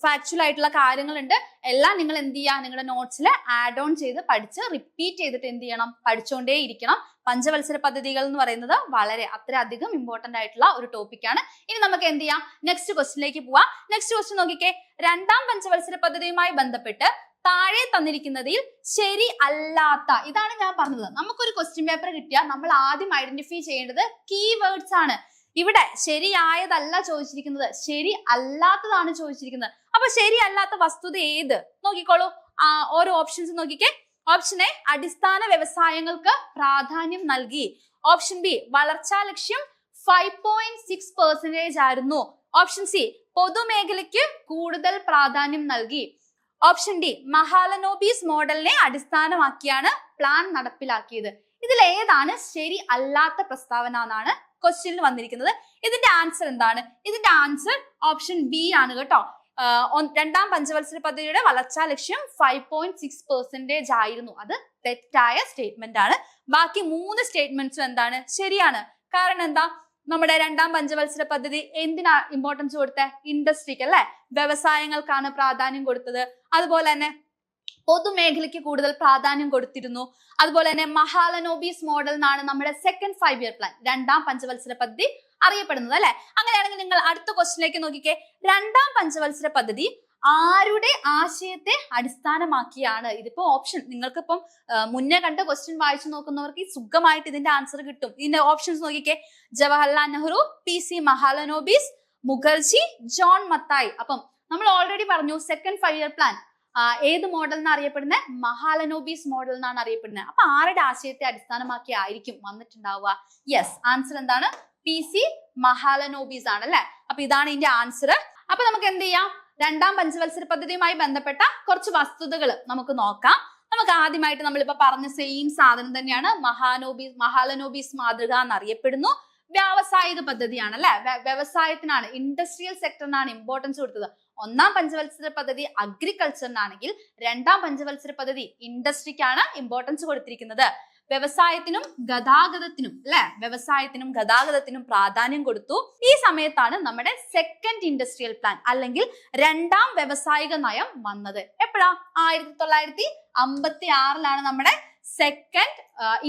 ഫാക്ച്വൽ ആയിട്ടുള്ള കാര്യങ്ങളുണ്ട്. എല്ലാം നിങ്ങൾ എന്ത് ചെയ്യുക? നിങ്ങളുടെ നോട്ട്സിൽ ആഡ് ഓൺ ചെയ്ത് പഠിച്ച് റിപ്പീറ്റ് ചെയ്തിട്ട് എന്ത് ചെയ്യണം? പഠിച്ചുകൊണ്ടേ ഇരിക്കണം. പഞ്ചവത്സര പദ്ധതികൾ എന്ന് പറയുന്നത് വളരെ അത്രയധികം ഇമ്പോർട്ടന്റ് ആയിട്ടുള്ള ഒരു ടോപ്പിക്കാണ് ഇനി നമുക്ക് എന്ത് ചെയ്യാം? നെക്സ്റ്റ് ക്വസ്റ്റിനിലേക്ക് പോവാം. നെക്സ്റ്റ് ക്വസ്റ്റ്യൻ നോക്കിക്കേ. രണ്ടാം പഞ്ചവത്സര പദ്ധതിയുമായി ബന്ധപ്പെട്ട് താഴെ തന്നിരിക്കുന്നതിൽ ശരി അല്ലാത്ത. ഇതാണ് ഞാൻ പറഞ്ഞത്. നമുക്കൊരു ക്വസ്റ്റ്യൻ പേപ്പർ കിട്ടിയാൽ നമ്മൾ ആദ്യം ഐഡന്റിഫൈ ചെയ്യേണ്ടത് കീവേഡ്സ് ആണ്. ഇവിടെ ശരിയായതല്ല ചോദിച്ചിരിക്കുന്നത്. ശരി അല്ലാത്തതാണ് ചോദിച്ചിരിക്കുന്നത്. അപ്പൊ ശരിയല്ലാത്ത വസ്തുത ഏത്? നോക്കിക്കോളൂ. ആ ഓരോ ഓപ്ഷൻസ് നോക്കിക്കേ. ഓപ്ഷൻ എ അടിസ്ഥാന വ്യവസായങ്ങൾക്ക് പ്രാധാന്യം നൽകി. ഓപ്ഷൻ ബി വളർച്ചാ ലക്ഷ്യം ഫൈവ് പോയിന്റ് സിക്സ് പെർസെന്റേജ് ആയിരുന്നു. ഓപ്ഷൻ സി പൊതുമേഖലയ്ക്ക് കൂടുതൽ പ്രാധാന്യം നൽകി. ഓപ്ഷൻ ഡി മഹാലനോബീസ് മോഡലിനെ അടിസ്ഥാനമാക്കിയാണ് പ്ലാൻ നടപ്പിലാക്കിയത്. ഇതിൽ ഏതാണ് ശരി അല്ലാത്ത പ്രസ്താവന എന്നാണ് ക്വസ്റ്റ്യനിൽ വന്നിരിക്കുന്നത്. ഇതിന്റെ ആൻസർ എന്താണ്? ഇതിന്റെ ആൻസർ ഓപ്ഷൻ ബി ആണ് കേട്ടോ. രണ്ടാം പഞ്ചവത്സര പദ്ധതിയുടെ വളർച്ചാ ലക്ഷ്യം ഫൈവ് പോയിന്റ് സിക്സ് പെർസെന്റേജ് ആയിരുന്നു. അത് തെറ്റായ സ്റ്റേറ്റ്മെന്റ് ആണ്. ബാക്കി മൂന്ന് സ്റ്റേറ്റ്മെന്റ്സും എന്താണ്? ശരിയാണ്. കാരണം എന്താ? നമ്മുടെ രണ്ടാം പഞ്ചവത്സര പദ്ധതി എന്തിനാ ഇമ്പോർട്ടൻസ് കൊടുത്തത് ഇൻഡസ്ട്രിക്ക് അല്ലെ? വ്യവസായങ്ങൾക്കാണ് പ്രാധാന്യം കൊടുത്തത്. അതുപോലെ തന്നെ പൊതുമേഖലയ്ക്ക് കൂടുതൽ പ്രാധാന്യം കൊടുത്തിരുന്നു. അതുപോലെ തന്നെ മഹാലനോബീസ് മോഡൽ എന്നാണ് നമ്മുടെ സെക്കൻഡ് ഫൈവ് ഇയർ പ്ലാൻ രണ്ടാം പഞ്ചവത്സര പദ്ധതി അറിയപ്പെടുന്നത് അല്ലെ? അങ്ങനെയാണെങ്കിൽ നിങ്ങൾ അടുത്ത ക്വസ്റ്റിനിലേക്ക് നോക്കിക്കേ. രണ്ടാം പഞ്ചവത്സര പദ്ധതി ആരുടെ ആശയത്തെ അടിസ്ഥാനമാക്കിയാണ്? ഇതിപ്പോ ഓപ്ഷൻ നിങ്ങൾക്കിപ്പം മുന്നേ കണ്ട ക്വസ്റ്റ്യൻ വായിച്ചു നോക്കുന്നവർക്ക് സുഖമായിട്ട് ഇതിന്റെ ആൻസർ കിട്ടും. ഇതിന്റെ ഓപ്ഷൻസ് നോക്കിക്കേ. Jawaharlal Nehru P C Mahalanobis Mukherjee John Mathai. അപ്പം നമ്മൾ ഓൾറെഡി പറഞ്ഞു സെക്കൻഡ് ഫൈവ് ഇയർ പ്ലാൻ ഏത് മോഡൽ എന്ന് അറിയപ്പെടുന്നത് മഹാലനോബീസ് മോഡൽ എന്നാണ് അറിയപ്പെടുന്നത് അപ്പൊ ആരുടെ ആശയത്തെ അടിസ്ഥാനമാക്കി ആയിരിക്കും വന്നിട്ടുണ്ടാവുക? യെസ് ആൻസർ എന്താണ്? പി സി മഹാലനോബീസ് ആണ് അല്ലെ? അപ്പൊ ഇതാണ് ഇതിന്റെ ആൻസർ അപ്പൊ നമുക്ക് എന്ത് ചെയ്യാം? രണ്ടാം പഞ്ചവത്സര പദ്ധതിയുമായി ബന്ധപ്പെട്ട കുറച്ച് വസ്തുതകൾ നമുക്ക് നോക്കാം. നമുക്ക് ആദ്യമായിട്ട് നമ്മളിപ്പോ പറഞ്ഞ സെയിം സാധനം തന്നെയാണ് മഹാനോബി മഹാലനോബീസ് മാതൃക എന്നറിയപ്പെടുന്നു. വ്യാവസായിക പദ്ധതിയാണ് അല്ലെ? വ്യവസായത്തിനാണ് ഇൻഡസ്ട്രിയൽ സെക്ടറിനാണ് ഇമ്പോർട്ടൻസ് കൊടുത്തത്. ഒന്നാം പഞ്ചവത്സര പദ്ധതി അഗ്രികൾച്ചറിനാണെങ്കിൽ രണ്ടാം പഞ്ചവത്സര പദ്ധതി ഇൻഡസ്ട്രിക്കാണ് ഇമ്പോർട്ടൻസ് കൊടുത്തിരിക്കുന്നത്. വ്യവസായത്തിനും ഗതാഗതത്തിനും അല്ലെ? വ്യവസായത്തിനും ഗതാഗതത്തിനും പ്രാധാന്യം കൊടുത്തു. ഈ സമയത്താണ് നമ്മുടെ സെക്കൻഡ് ഇൻഡസ്ട്രിയൽ പ്ലാൻ അല്ലെങ്കിൽ രണ്ടാം വ്യവസായിക നയം വന്നത്. എപ്പോഴാ? ആയിരത്തി തൊള്ളായിരത്തി അമ്പത്തി ആറിലാണ് നമ്മുടെ സെക്കൻഡ്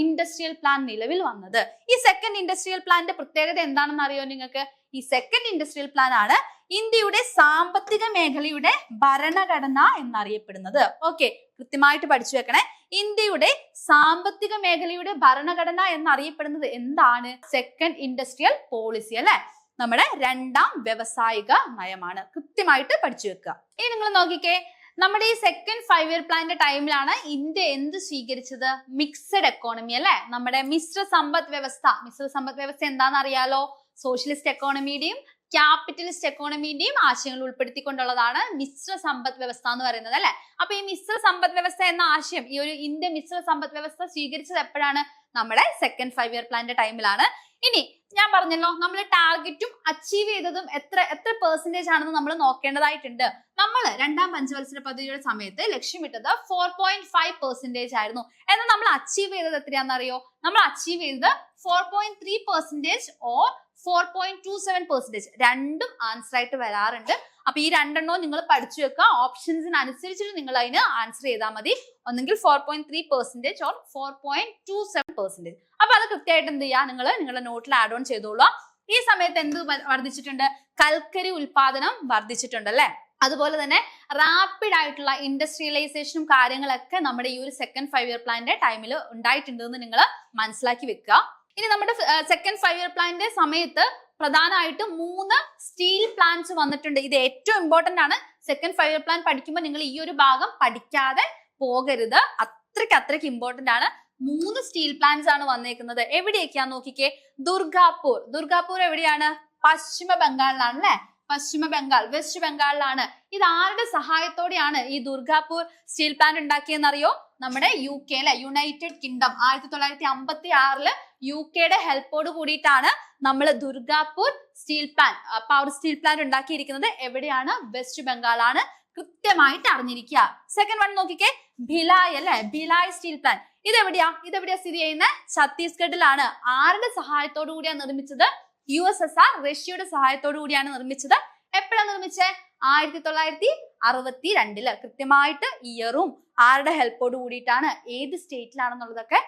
ഇൻഡസ്ട്രിയൽ പ്ലാൻ നിലവിൽ വന്നത്. ഈ സെക്കൻഡ് ഇൻഡസ്ട്രിയൽ പ്ലാന്റെ പ്രത്യേകത എന്താണെന്ന് അറിയോ നിങ്ങൾക്ക്? ഈ സെക്കൻഡ് ഇൻഡസ്ട്രിയൽ പ്ലാൻ ആണ് ഇന്ത്യയുടെ സാമ്പത്തിക മേഖലയുടെ ഭരണഘടന എന്നറിയപ്പെടുന്നത്. ഓക്കെ കൃത്യമായിട്ട് പഠിച്ചു വെക്കണേ. ഇന്ത്യയുടെ സാമ്പത്തിക മേഖലയുടെ ഭരണഘടന എന്നറിയപ്പെടുന്നത് എന്താണ്? സെക്കൻഡ് ഇൻഡസ്ട്രിയൽ പോളിസി അല്ലെ? നമ്മുടെ രണ്ടാം വ്യവസായിക നയമാണ്. കൃത്യമായിട്ട് പഠിച്ചു വെക്കുക. ഇനി നിങ്ങൾ നോക്കിക്കേ. നമ്മുടെ ഈ സെക്കൻഡ് ഫൈവ് ഇയർ പ്ലാന്റെ ടൈമിലാണ് ഇന്ത്യ എന്ത് സ്വീകരിച്ചത്? മിക്സഡ് എക്കോണമി അല്ലെ? നമ്മുടെ മിശ്ര സമ്പദ് വ്യവസ്ഥ. മിശ്ര സമ്പദ് വ്യവസ്ഥ എന്താണെന്ന് അറിയാലോ സോഷ്യലിസ്റ്റ് എക്കോണമിയുടെയും ക്യാപിറ്റലിസ്റ്റ് എക്കോണമിന്റെയും ആശയങ്ങൾ ഉൾപ്പെടുത്തിക്കൊണ്ടുള്ളതാണ് മിശ്ര സമ്പദ് വ്യവസ്ഥ എന്ന് പറയുന്നത് അല്ലെ? അപ്പൊ ഈ മിശ്ര സമ്പദ് വ്യവസ്ഥ എന്ന ആശയം ഈ ഒരു ഇന്ത്യ മിശ്ര സമ്പദ് വ്യവസ്ഥ സ്വീകരിച്ചത് എപ്പോഴാണ്? നമ്മുടെ സെക്കൻഡ് ഫൈവ് ഇയർ പ്ലാന്റെ ടൈമിലാണ് ഇനി ഞാൻ പറഞ്ഞല്ലോ നമ്മൾ ടാർഗറ്റും അച്ചീവ് ചെയ്തതും എത്ര എത്ര പെർസെന്റേജ് ആണെന്ന് നമ്മൾ നോക്കേണ്ടതായിട്ടുണ്ട്. നമ്മൾ രണ്ടാം പഞ്ചവത്സര പദ്ധതിയുടെ സമയത്ത് ലക്ഷ്യമിട്ടത് ഫോർ പോയിന്റ് ഫൈവ് പെർസെന്റേജ് ആയിരുന്നു. എന്നാൽ നമ്മൾ അച്ചീവ് ചെയ്തത് എത്രയാണെന്നറിയോ? നമ്മൾ അച്ചീവ് ചെയ്തത് four point three percentage or four point two seven percentage രണ്ടും ആൻസർ ആയിട്ട് വരാറുണ്ട്. അപ്പൊ ഈ രണ്ടെണ്ണവും നിങ്ങൾ പഠിച്ചു വെക്കുക. ഓപ്ഷൻസിന് അനുസരിച്ചിട്ട് നിങ്ങൾ അതിന് ആൻസർ ചെയ്താൽ മതി. ഒന്നെങ്കിൽ four point three percentage or four point two seven percentage അപ്പൊ അത് കൃത്യമായിട്ട് എന്ത് ചെയ്യുക? നിങ്ങൾ നിങ്ങളുടെ നോട്ടിൽ ആഡ് ഓൺ ചെയ്തോളൂ ഈ സമയത്ത് എന്ത് വർദ്ധിച്ചിട്ടുണ്ട്? കൽക്കരി ഉൽപാദനം വർദ്ധിച്ചിട്ടുണ്ട് അല്ലെ? അതുപോലെ തന്നെ റാപ്പിഡ് ആയിട്ടുള്ള ഇൻഡസ്ട്രിയലൈസേഷനും കാര്യങ്ങളൊക്കെ നമ്മുടെ ഈ ഒരു സെക്കൻഡ് ഫൈവ് ഇയർ പ്ലാന്റെ ടൈമിൽ ഉണ്ടായിട്ടുണ്ടെന്ന് നിങ്ങൾ മനസ്സിലാക്കി വെക്കുക. ഇനി നമ്മുടെ സെക്കൻഡ് ഫൈവ് ഇയർ പ്ലാന്റെ സമയത്ത് പ്രധാനമായിട്ടും മൂന്ന് സ്റ്റീൽ പ്ലാന്റ്സ് വന്നിട്ടുണ്ട്. ഇത് ഏറ്റവും ഇമ്പോർട്ടന്റ് ആണ്. സെക്കൻഡ് ഫൈവ് ഇയർ പ്ലാൻ പഠിക്കുമ്പോൾ നിങ്ങൾ ഈ ഒരു ഭാഗം പഠിക്കാതെ പോകരുത്. അത്രയ്ക്ക് അത്രയ്ക്ക് ഇമ്പോർട്ടന്റ് ആണ്. മൂന്ന് സ്റ്റീൽ പ്ലാന്റ്സ് ആണ് വന്നേക്കുന്നത്. എവിടെയൊക്കെയാ നോക്കിക്കേ? ദുർഗാപൂർ. ദുർഗാപൂർ എവിടെയാണ്? പശ്ചിമ ബംഗാളിലാണ് അല്ലെ പശ്ചിമ ബംഗാൾ വെസ്റ്റ് ബംഗാളിലാണ്. ഇത് ആരുടെ സഹായത്തോടെയാണ് ഈ ദുർഗാപൂർ സ്റ്റീൽ പ്ലാന്റ് ഉണ്ടാക്കിയെന്നറിയോ? നമ്മുടെ യു കെ അല്ലെ യുണൈറ്റഡ് കിങ്ഡം ആയിരത്തി തൊള്ളായിരത്തി അമ്പത്തി ആറിൽ യു കെയുടെ ഹെൽപ്പോട് കൂടിയിട്ടാണ് നമ്മൾ Durgapur steel plant power steel plant ഉണ്ടാക്കിയിരിക്കുന്നത്. എവിടെയാണ്? വെസ്റ്റ് ബംഗാളാണ്. കൃത്യമായിട്ട് അറിഞ്ഞിരിക്കുക. സെക്കൻഡ് വൺ നോക്കിക്കേ. ഭിലായ് അല്ലെ? Bhilai steel plant. ഇതെവിടെയാ? ഇതെവിടെയാ സ്ഥിതി ചെയ്യുന്നത്? ഛത്തീസ്ഗഡിലാണ്. ആരുടെ സഹായത്തോടു കൂടിയാണ് നിർമ്മിച്ചത്? യു എസ് എസ് ആർ റഷ്യയുടെ സഹായത്തോടു കൂടിയാണ് നിർമ്മിച്ചത്. എപ്പോഴാണ് നിർമ്മിച്ചത് ആയിരത്തി തൊള്ളായിരത്തി അറുപത്തി രണ്ടിൽ കൃത്യമായിട്ട് ഇയറും ആരുടെ ഹെൽപ്പോട് കൂടിയിട്ടാണ് ഏത് സ്റ്റേറ്റിലാണെന്നുള്ളതൊക്കെ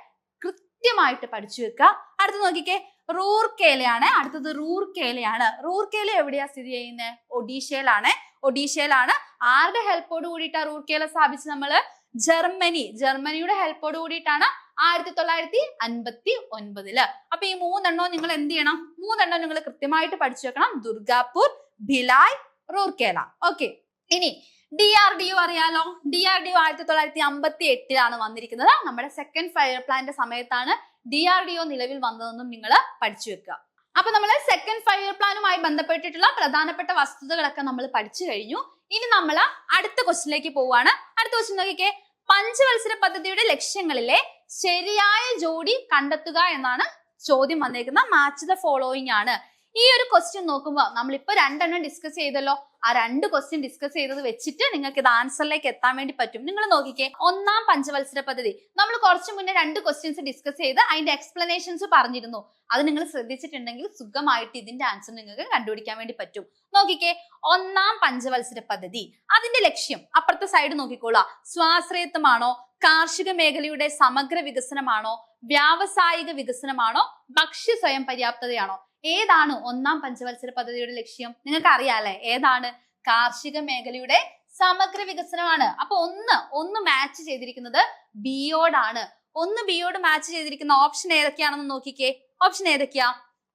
കൃത്യമായിട്ട് പഠിച്ചു വെക്കുക. അടുത്ത് നോക്കിക്കേ. റൂർക്കേലയാണ്. അടുത്തത് റൂർക്കേലയാണ്. റൂർക്കേല എവിടെയാ സ്ഥിതി ചെയ്യുന്നത് ഒഡീഷയിലാണ്. ഒഡീഷയിലാണ്. ആരുടെ ഹെൽപ്പോട് കൂടിയിട്ടാണ് റൂർക്കേല സ്ഥാപിച്ചത് നമ്മൾ? ജർമ്മനി. ജർമ്മനിയുടെ ഹെൽപ്പോട് കൂടിയിട്ടാണ് ആയിരത്തി തൊള്ളായിരത്തി അൻപത്തി ഒൻപതിൽ അപ്പൊ ഈ മൂന്നെണ്ണവും നിങ്ങൾ എന്ത് ചെയ്യണം? മൂന്നെണ്ണം നിങ്ങൾ കൃത്യമായിട്ട് പഠിച്ചു വെക്കണം. ദുർഗാപൂർ ഭിലായ് റൂർക്കേല ഓക്കെ. ഇനി ഡി ആർ ഡി യു അറിയാലോ? ഡി ആർ ഡി യു ആയിരത്തി തൊള്ളായിരത്തി അമ്പത്തി എട്ടിലാണ് വന്നിരിക്കുന്നത്. നമ്മുടെ സെക്കൻഡ് ഫയർ പ്ലാന്റെ സമയത്താണ് ഡി ആർ ഡി ഒ നിലവിൽ വന്നതെന്നും നിങ്ങൾ പഠിച്ചു വെക്കുക. അപ്പൊ നമ്മൾ സെക്കൻഡ് ഫൈവ് ഇയർ പ്ലാനുമായി ബന്ധപ്പെട്ടിട്ടുള്ള പ്രധാനപ്പെട്ട വസ്തുതകളൊക്കെ നമ്മൾ പഠിച്ചു കഴിഞ്ഞു. ഇനി നമ്മൾ അടുത്ത ക്വസ്റ്റിനിലേക്ക് പോവുകയാണ്. അടുത്ത ക്വസ്റ്റ്യൻ നോക്കിക്കേ. പഞ്ചവത്സര പദ്ധതിയുടെ ലക്ഷ്യങ്ങളിലെ ശരിയായ ജോഡി കണ്ടെത്തുക എന്നാണ് ചോദ്യം വന്നേക്കുന്ന മാച്ച് ദ ഫോളോയിങ് ആണ്. ഈ ഒരു ക്വസ്റ്റ്യൻ നോക്കുമ്പോൾ നമ്മളിപ്പോ രണ്ടെണ്ണം ഡിസ്കസ് ചെയ്തല്ലോ. ആ രണ്ട് ക്വസ്റ്റ്യൻ ഡിസ്കസ് ചെയ്തത് വെച്ചിട്ട് നിങ്ങൾക്ക് ഇത് ആൻസറിലേക്ക് എത്താൻ വേണ്ടി പറ്റും. നിങ്ങൾ നോക്കിക്കേ. ഒന്നാം പഞ്ചവത്സര പദ്ധതി. നമ്മൾ കുറച്ചു മുന്നേ രണ്ട് ക്വസ്റ്റ്യൻസ് ഡിസ്കസ് ചെയ്ത് അതിന്റെ എക്സ്പ്ലനേഷൻസ് പറഞ്ഞിരുന്നു. അത് നിങ്ങൾ ശ്രദ്ധിച്ചിട്ടുണ്ടെങ്കിൽ സുഖമായിട്ട് ഇതിന്റെ ആൻസർ നിങ്ങൾക്ക് കണ്ടുപിടിക്കാൻ വേണ്ടി പറ്റും. നോക്കിക്കേ. ഒന്നാം പഞ്ചവത്സര പദ്ധതി. അതിന്റെ ലക്ഷ്യം അപ്പുറത്തെ സൈഡ് നോക്കിക്കോളാം. സ്വാശ്രയത്വമാണോ? കാർഷിക മേഖലയുടെ സമഗ്ര വികസനമാണോ? വ്യാവസായിക വികസനമാണോ? ഭക്ഷ്യ സ്വയം പര്യാപ്തതയാണോ? ഏതാണ് ഒന്നാം പഞ്ചവത്സര പദ്ധതിയുടെ ലക്ഷ്യം? നിങ്ങൾക്ക് അറിയാലേ ഏതാണ് കാർഷിക മേഖലയുടെ സമഗ്ര വികസനമാണ്? അപ്പൊ ഒന്ന് ഒന്ന് മാച്ച് ചെയ്തിരിക്കുന്നത് ബിയോടാണ് ഒന്ന് ബിയോട് മാച്ച് ചെയ്തിരിക്കുന്ന ഓപ്ഷൻ ഏതൊക്കെയാണെന്ന് നോക്കിക്കേ. ഓപ്ഷൻ ഏതൊക്കെയാ?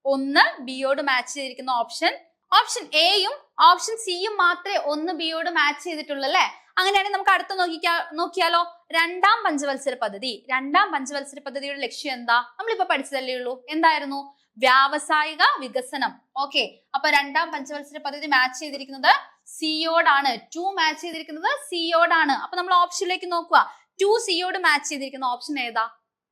ഒന്ന് ബിയോട് മാച്ച് ചെയ്തിരിക്കുന്ന ഓപ്ഷൻ ഓപ്ഷൻ എയും ഓപ്ഷൻ സിയും മാത്രമേ ഒന്ന് ബിയോട് മാച്ച് ചെയ്തിട്ടുള്ളൂ അല്ലേ? അങ്ങനെയാണെങ്കിൽ നമുക്ക് അടുത്ത നോക്കിക്കാ നോക്കിയാലോ? രണ്ടാം പഞ്ചവത്സര പദ്ധതി. രണ്ടാം പഞ്ചവത്സര പദ്ധതിയുടെ ലക്ഷ്യം എന്താ? നമ്മളിപ്പോ പഠിച്ചതല്ലേ ഉള്ളൂ. എന്തായിരുന്നു? വ്യാവസായിക വികസനം. ഓക്കെ അപ്പൊ രണ്ടാം പഞ്ചവത്സര പദ്ധതി മാച്ച് ചെയ്തിരിക്കുന്നത് സിയോടാണ് ടു മാച്ച് ചെയ്തിരിക്കുന്നത് സിയോടാണ് അപ്പൊ നമ്മൾ ഓപ്ഷനിലേക്ക് നോക്കുക. ടു സിയോട് മാച്ച് ചെയ്തിരിക്കുന്ന ഓപ്ഷൻ ഏതാ?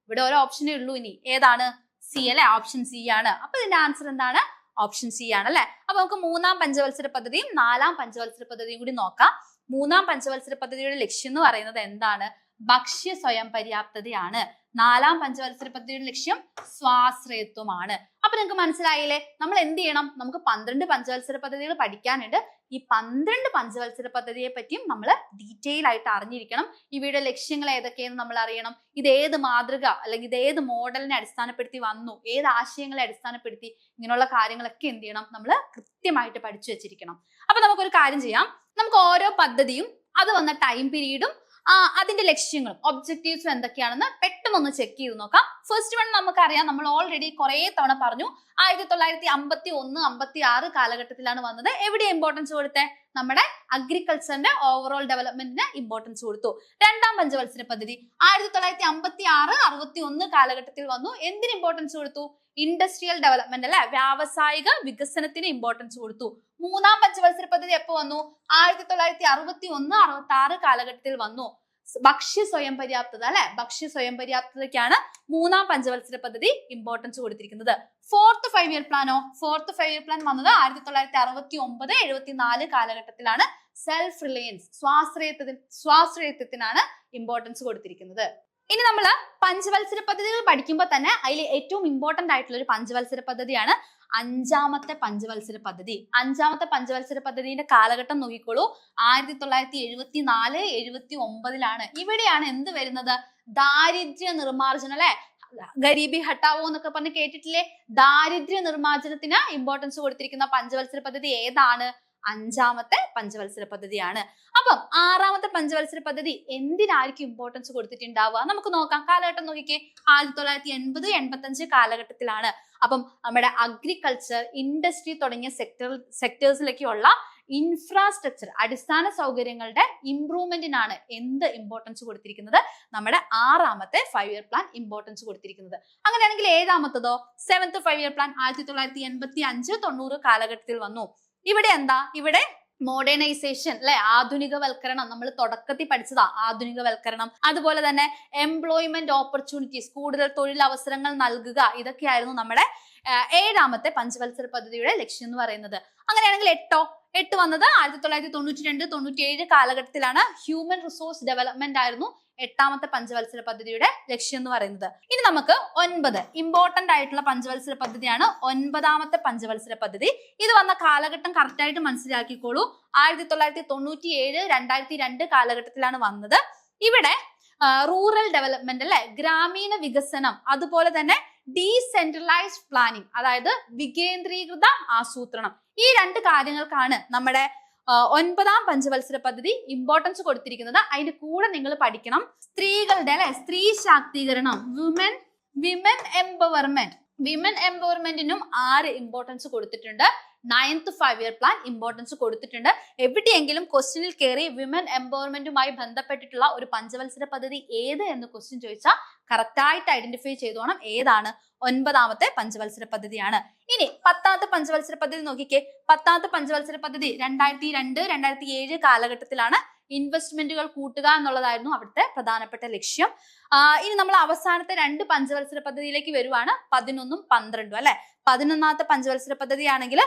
ഇവിടെ ഓരോ ഓപ്ഷനേ ഉള്ളൂ ഇനി. ഏതാണ്? സി അല്ലെ? ഓപ്ഷൻ സി ആണ്. അപ്പൊ ഇതിന്റെ ആൻസർ എന്താണ്? ഓപ്ഷൻ സി ആണ് അല്ലെ? അപ്പൊ നമുക്ക് മൂന്നാം പഞ്ചവത്സര പദ്ധതിയും നാലാം പഞ്ചവത്സര പദ്ധതിയും കൂടി നോക്കാം. മൂന്നാം പഞ്ചവത്സര പദ്ധതിയുടെ ലക്ഷ്യം എന്ന് പറയുന്നത് എന്താണ്? ഭക്ഷ്യ സ്വയം പര്യാപ്തതയാണ്. നാലാം പഞ്ചവത്സര പദ്ധതിയുടെ ലക്ഷ്യം സ്വാശ്രയത്വമാണ്. അപ്പൊ നിങ്ങൾക്ക് മനസ്സിലായില്ലേ? നമ്മൾ എന്ത് ചെയ്യണം? നമുക്ക് പന്ത്രണ്ട് പഞ്ചവത്സര പദ്ധതികൾ പഠിക്കാനുണ്ട്. ഈ പന്ത്രണ്ട് പഞ്ചവത്സര പദ്ധതിയെ പറ്റിയും നമ്മൾ ഡീറ്റെയിൽ ആയിട്ട് അറിഞ്ഞിരിക്കണം. ഇവയുടെ ലക്ഷ്യങ്ങൾ ഏതൊക്കെയെന്ന് നമ്മൾ അറിയണം. ഇത് ഏത് മാതൃക അല്ലെങ്കിൽ ഇത് ഏത് മോഡലിനെ അടിസ്ഥാനപ്പെടുത്തി വന്നു? ഏത് ആശയങ്ങളെ അടിസ്ഥാനപ്പെടുത്തി ഇങ്ങനെയുള്ള കാര്യങ്ങളൊക്കെ എന്ത് ചെയ്യണം? നമ്മൾ കൃത്യമായിട്ട് പഠിച്ചു വെച്ചിരിക്കണം. അപ്പൊ നമുക്കൊരു കാര്യം ചെയ്യാം. നമുക്ക് ഓരോ പദ്ധതിയും അത് വന്ന ടൈം പീരീഡും അതിന്റെ ലക്ഷ്യങ്ങളും ഒബ്ജക്റ്റീവ്സും എന്തൊക്കെയാണെന്ന് പെട്ടെന്ന് ഒന്ന് ചെക്ക് ചെയ്ത് നോക്കാം. ഫസ്റ്റ് വൺ നമുക്കറിയാം നമ്മൾ ഓൾറെഡി കുറെ തവണ പറഞ്ഞു ആയിരത്തി തൊള്ളായിരത്തി അമ്പത്തി ഒന്ന് അമ്പത്തി ആറ് കാലഘട്ടത്തിലാണ് വന്നത്. എവിടെ ഇമ്പോർട്ടൻസ് കൊടുത്തേ? നമ്മുടെ അഗ്രികൾച്ചറിന്റെ ഓവറോൾ ഡെവലപ്മെന്റിന് ഇമ്പോർട്ടൻസ് കൊടുത്തു. രണ്ടാം പഞ്ചവത്സര പദ്ധതി. ആയിരത്തി തൊള്ളായിരത്തി അമ്പത്തി ആറ് അറുപത്തി ഒന്ന് കാലഘട്ടത്തിൽ വന്നു. എന്തിന് ഇമ്പോർട്ടൻസ് കൊടുത്തു? ഇൻഡസ്ട്രിയൽ ഡെവലപ്മെന്റ് അല്ലെ? വ്യാവസായിക വികസനത്തിന് ഇമ്പോർട്ടൻസ് കൊടുത്തു. മൂന്നാം പഞ്ചവത്സര പദ്ധതി എപ്പോ വന്നു? ആയിരത്തി തൊള്ളായിരത്തി അറുപത്തി ഒന്ന് അറുപത്തി ആറ് കാലഘട്ടത്തിൽ വന്നു. ഭക്ഷ്യ സ്വയം പര്യാപ്തത അല്ലെ? ഭക്ഷ്യ സ്വയം പര്യാപ്തതയ്ക്കാണ് മൂന്നാം പഞ്ചവത്സര പദ്ധതി ഇമ്പോർട്ടൻസ് കൊടുത്തിരിക്കുന്നത്. ഫോർത്ത് ഫൈവ് ഇയർ പ്ലാനോ ഫോർത്ത് ഫൈവ് ഇയർ പ്ലാൻ വന്നത് ആയിരത്തി തൊള്ളായിരത്തി അറുപത്തി ഒമ്പത് എഴുപത്തി നാല് കാലഘട്ടത്തിലാണ് സെൽഫ് റിലയൻസ് സ്വാശ്രയത്വത്തിന് സ്വാശ്രയത്വത്തിനാണ് ഇമ്പോർട്ടൻസ് കൊടുത്തിരിക്കുന്നത്. ഇനി നമ്മൾ പഞ്ചവത്സര പദ്ധതികൾ പഠിക്കുമ്പോൾ തന്നെ അതിൽ ഏറ്റവും ഇമ്പോർട്ടന്റ് ആയിട്ടുള്ള ഒരു പഞ്ചവത്സര പദ്ധതിയാണ് അഞ്ചാമത്തെ പഞ്ചവത്സര പദ്ധതി. അഞ്ചാമത്തെ പഞ്ചവത്സര പദ്ധതിയുടെ കാലഘട്ടം നോക്കിക്കോളൂ. ആയിരത്തി തൊള്ളായിരത്തി എഴുപത്തി നാല് എഴുപത്തി ഒമ്പതിലാണ് ഇവിടെയാണ് എന്ത് വരുന്നത്? ദാരിദ്ര്യ നിർമ്മാർജനം അല്ലെ? ഗരീബി ഹട്ടാവോ എന്നൊക്കെ പറഞ്ഞ് കേട്ടിട്ടില്ലേ? ദാരിദ്ര്യ നിർമ്മാർജനത്തിന് ഇമ്പോർട്ടൻസ് കൊടുത്തിരിക്കുന്ന പഞ്ചവത്സര പദ്ധതി ഏതാണ്? അഞ്ചാമത്തെ പഞ്ചവത്സര പദ്ധതിയാണ്. അപ്പം ആറാമത്തെ പഞ്ചവത്സര പദ്ധതി എന്തിനായിരിക്കും ഇമ്പോർട്ടൻസ് കൊടുത്തിട്ടുണ്ടാവുക? നമുക്ക് നോക്കാം. കാലഘട്ടം നോക്കിക്കേ. ആയിരത്തി തൊള്ളായിരത്തി എൺപത് എൺപത്തി അഞ്ച് കാലഘട്ടത്തിലാണ്. അപ്പം നമ്മുടെ അഗ്രികൾച്ചർ ഇൻഡസ്ട്രി തുടങ്ങിയ സെക്ടർ സെക്ടേഴ്സിലേക്കുള്ള ഇൻഫ്രാസ്ട്രക്ചർ അടിസ്ഥാന സൗകര്യങ്ങളുടെ ഇംപ്രൂവ്മെന്റിനാണ് എന്ത് ഇമ്പോർട്ടൻസ് കൊടുത്തിരിക്കുന്നത്? നമ്മുടെ ആറാമത്തെ ഫൈവ് ഇയർ പ്ലാൻ ഇമ്പോർട്ടൻസ് കൊടുത്തിരിക്കുന്നത്. അങ്ങനെയാണെങ്കിൽ ഏഴാമത്തതോ? സെവൻത്ത് ഫൈവ് ഇയർ പ്ലാൻ ആയിരത്തി തൊള്ളായിരത്തി എൺപത്തി അഞ്ച് തൊണ്ണൂറ് കാലഘട്ടത്തിൽ വന്നു. ഇവിടെ എന്താ? ഇവിടെ മോഡേണൈസേഷൻ അല്ലെ ആധുനികവൽക്കരണം. നമ്മൾ തുടക്കത്തിൽ പഠിച്ചതാ ആധുനികവൽക്കരണം. അതുപോലെ തന്നെ എംപ്ലോയ്മെന്റ് ഓപ്പർച്യൂണിറ്റീസ് കൂടുതൽ തൊഴിലവസരങ്ങൾ നൽകുക ഇതൊക്കെയായിരുന്നു നമ്മുടെ ഏഴാമത്തെ പഞ്ചവത്സര പദ്ധതിയുടെ ലക്ഷ്യം എന്ന് പറയുന്നത്. അങ്ങനെയാണെങ്കിൽ എട്ടോ? എട്ട് വന്നത് ആയിരത്തി തൊള്ളായിരത്തി തൊണ്ണൂറ്റി രണ്ട് തൊണ്ണൂറ്റി ഏഴ് കാലഘട്ടത്തിലാണ് ഹ്യൂമൻ റിസോഴ്സ് ഡെവലപ്മെന്റ് ആയിരുന്നു എട്ടാമത്തെ പഞ്ചവത്സര പദ്ധതിയുടെ ലക്ഷ്യം എന്ന് പറയുന്നത്. ഇനി നമുക്ക് ഒൻപത് ഇമ്പോർട്ടന്റ് ആയിട്ടുള്ള പഞ്ചവത്സര പദ്ധതിയാണ് ഒൻപതാമത്തെ പഞ്ചവത്സര പദ്ധതി. ഇത് വന്ന കാലഘട്ടം കറക്റ്റ് ആയിട്ട് മനസ്സിലാക്കിക്കോളൂ. ആയിരത്തി തൊള്ളായിരത്തി തൊണ്ണൂറ്റി ഏഴ് രണ്ടായിരത്തി രണ്ട് കാലഘട്ടത്തിലാണ് വന്നത്. ഇവിടെ റൂറൽ ഡെവലപ്മെന്റ് അല്ലെ ഗ്രാമീണ വികസനം അതുപോലെ തന്നെ ഡീസെൻട്രലൈസ്ഡ് പ്ലാനിങ് അതായത് വികേന്ദ്രീകൃത ആസൂത്രണം. ഈ രണ്ട് കാര്യങ്ങൾക്കാണ് നമ്മുടെ ഒൻപതാം പഞ്ചവത്സര പദ്ധതി ഇമ്പോർട്ടൻസ് കൊടുത്തിരിക്കുന്നത്. അതിന്റെ കൂടെ നിങ്ങൾ പഠിക്കണം. സ്ത്രീകളുടെ അല്ലെ? സ്ത്രീ ശാക്തീകരണം. വിമൻ വിമൻ എംപവർമെന്റ് വിമൻ എംപവർമെന്റിനും ആറ് ഇമ്പോർട്ടൻസ് കൊടുത്തിട്ടുണ്ട്. Ninth five year plan importance കൊടുത്തിട്ടുണ്ട്. എവിടെയെങ്കിലും ക്വസ്റ്റ്യനിൽ കയറി വിമൻ എംപവർമെന്റുമായി ബന്ധപ്പെട്ടിട്ടുള്ള ഒരു പഞ്ചവത്സര പദ്ധതി ഏത് എന്ന് ക്വസ്റ്റ്യൻ ചോദിച്ചാൽ കറക്റ്റായിട്ട് ഐഡന്റിഫൈ ചെയ്തോണം ഏതാണ് ഒൻപതാമത്തെ പഞ്ചവത്സര പദ്ധതിയാണ്. ഇനി പത്താമത്തെ പഞ്ചവത്സര പദ്ധതി നോക്കിക്കേ. പത്താമത്തെ പഞ്ചവത്സര പദ്ധതി രണ്ടായിരത്തി രണ്ട് രണ്ടായിരത്തി ഏഴ് കാലഘട്ടത്തിലാണ് ഇൻവെസ്റ്റ്മെന്റുകൾ കൂട്ടുക എന്നുള്ളതായിരുന്നു അവിടുത്തെ പ്രധാനപ്പെട്ട ലക്ഷ്യം. ഇനി നമ്മൾ അവസാനത്തെ രണ്ട് പഞ്ചവത്സര പദ്ധതിയിലേക്ക് വരുവാണ്. പതിനൊന്നും പന്ത്രണ്ടും അല്ലെ? പതിനൊന്നാമത്തെ പഞ്ചവത്സര പദ്ധതി ആണെങ്കിൽ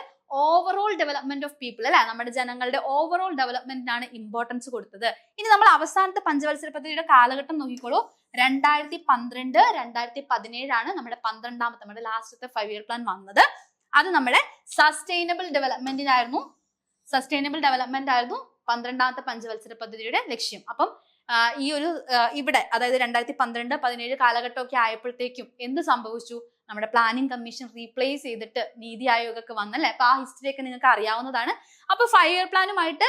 ഓവറോൾ ഡെവലപ്മെന്റ് ഓഫ് പീപ്പിൾ അല്ലെ? നമ്മുടെ ജനങ്ങളുടെ ഓവറോൾ ഡെവലപ്മെന്റിനാണ് ഇമ്പോർട്ടൻസ് കൊടുത്തത്. ഇനി നമ്മൾ അവസാനത്തെ പഞ്ചവത്സര പദ്ധതിയുടെ കാലഘട്ടം നോക്കിക്കോളൂ. രണ്ടായിരത്തി പന്ത്രണ്ട് രണ്ടായിരത്തി പതിനേഴാണ് നമ്മുടെ പന്ത്രണ്ടാമത്തെ നമ്മുടെ ലാസ്റ്റത്തെ ഫൈവ് ഇയർ പ്ലാൻ വന്നത്. അത് നമ്മുടെ സസ്റ്റൈനബിൾ ഡെവലപ്മെന്റിനായിരുന്നു സസ്റ്റൈനബിൾ ഡെവലപ്മെന്റ് ആയിരുന്നു പന്ത്രണ്ടാമത്തെ പഞ്ചവത്സര പദ്ധതിയുടെ ലക്ഷ്യം. അപ്പം ഈ ഒരു ഇവിടെ അതായത് രണ്ടായിരത്തി പന്ത്രണ്ട് പതിനേഴ് കാലഘട്ടമൊക്കെ ആയപ്പോഴത്തേക്കും എന്ത് സംഭവിച്ചു? നമ്മുടെ പ്ലാനിംഗ് കമ്മീഷൻ റീപ്ലേസ് ചെയ്തിട്ട് നീതി ആയോഗ് ഒക്കെ വന്നല്ലേ? അപ്പൊ ആ ഹിസ്റ്ററി ഒക്കെ നിങ്ങൾക്ക് അറിയാവുന്നതാണ്. അപ്പൊ ഫൈവ് ഇയർ പ്ലാനുമായിട്ട്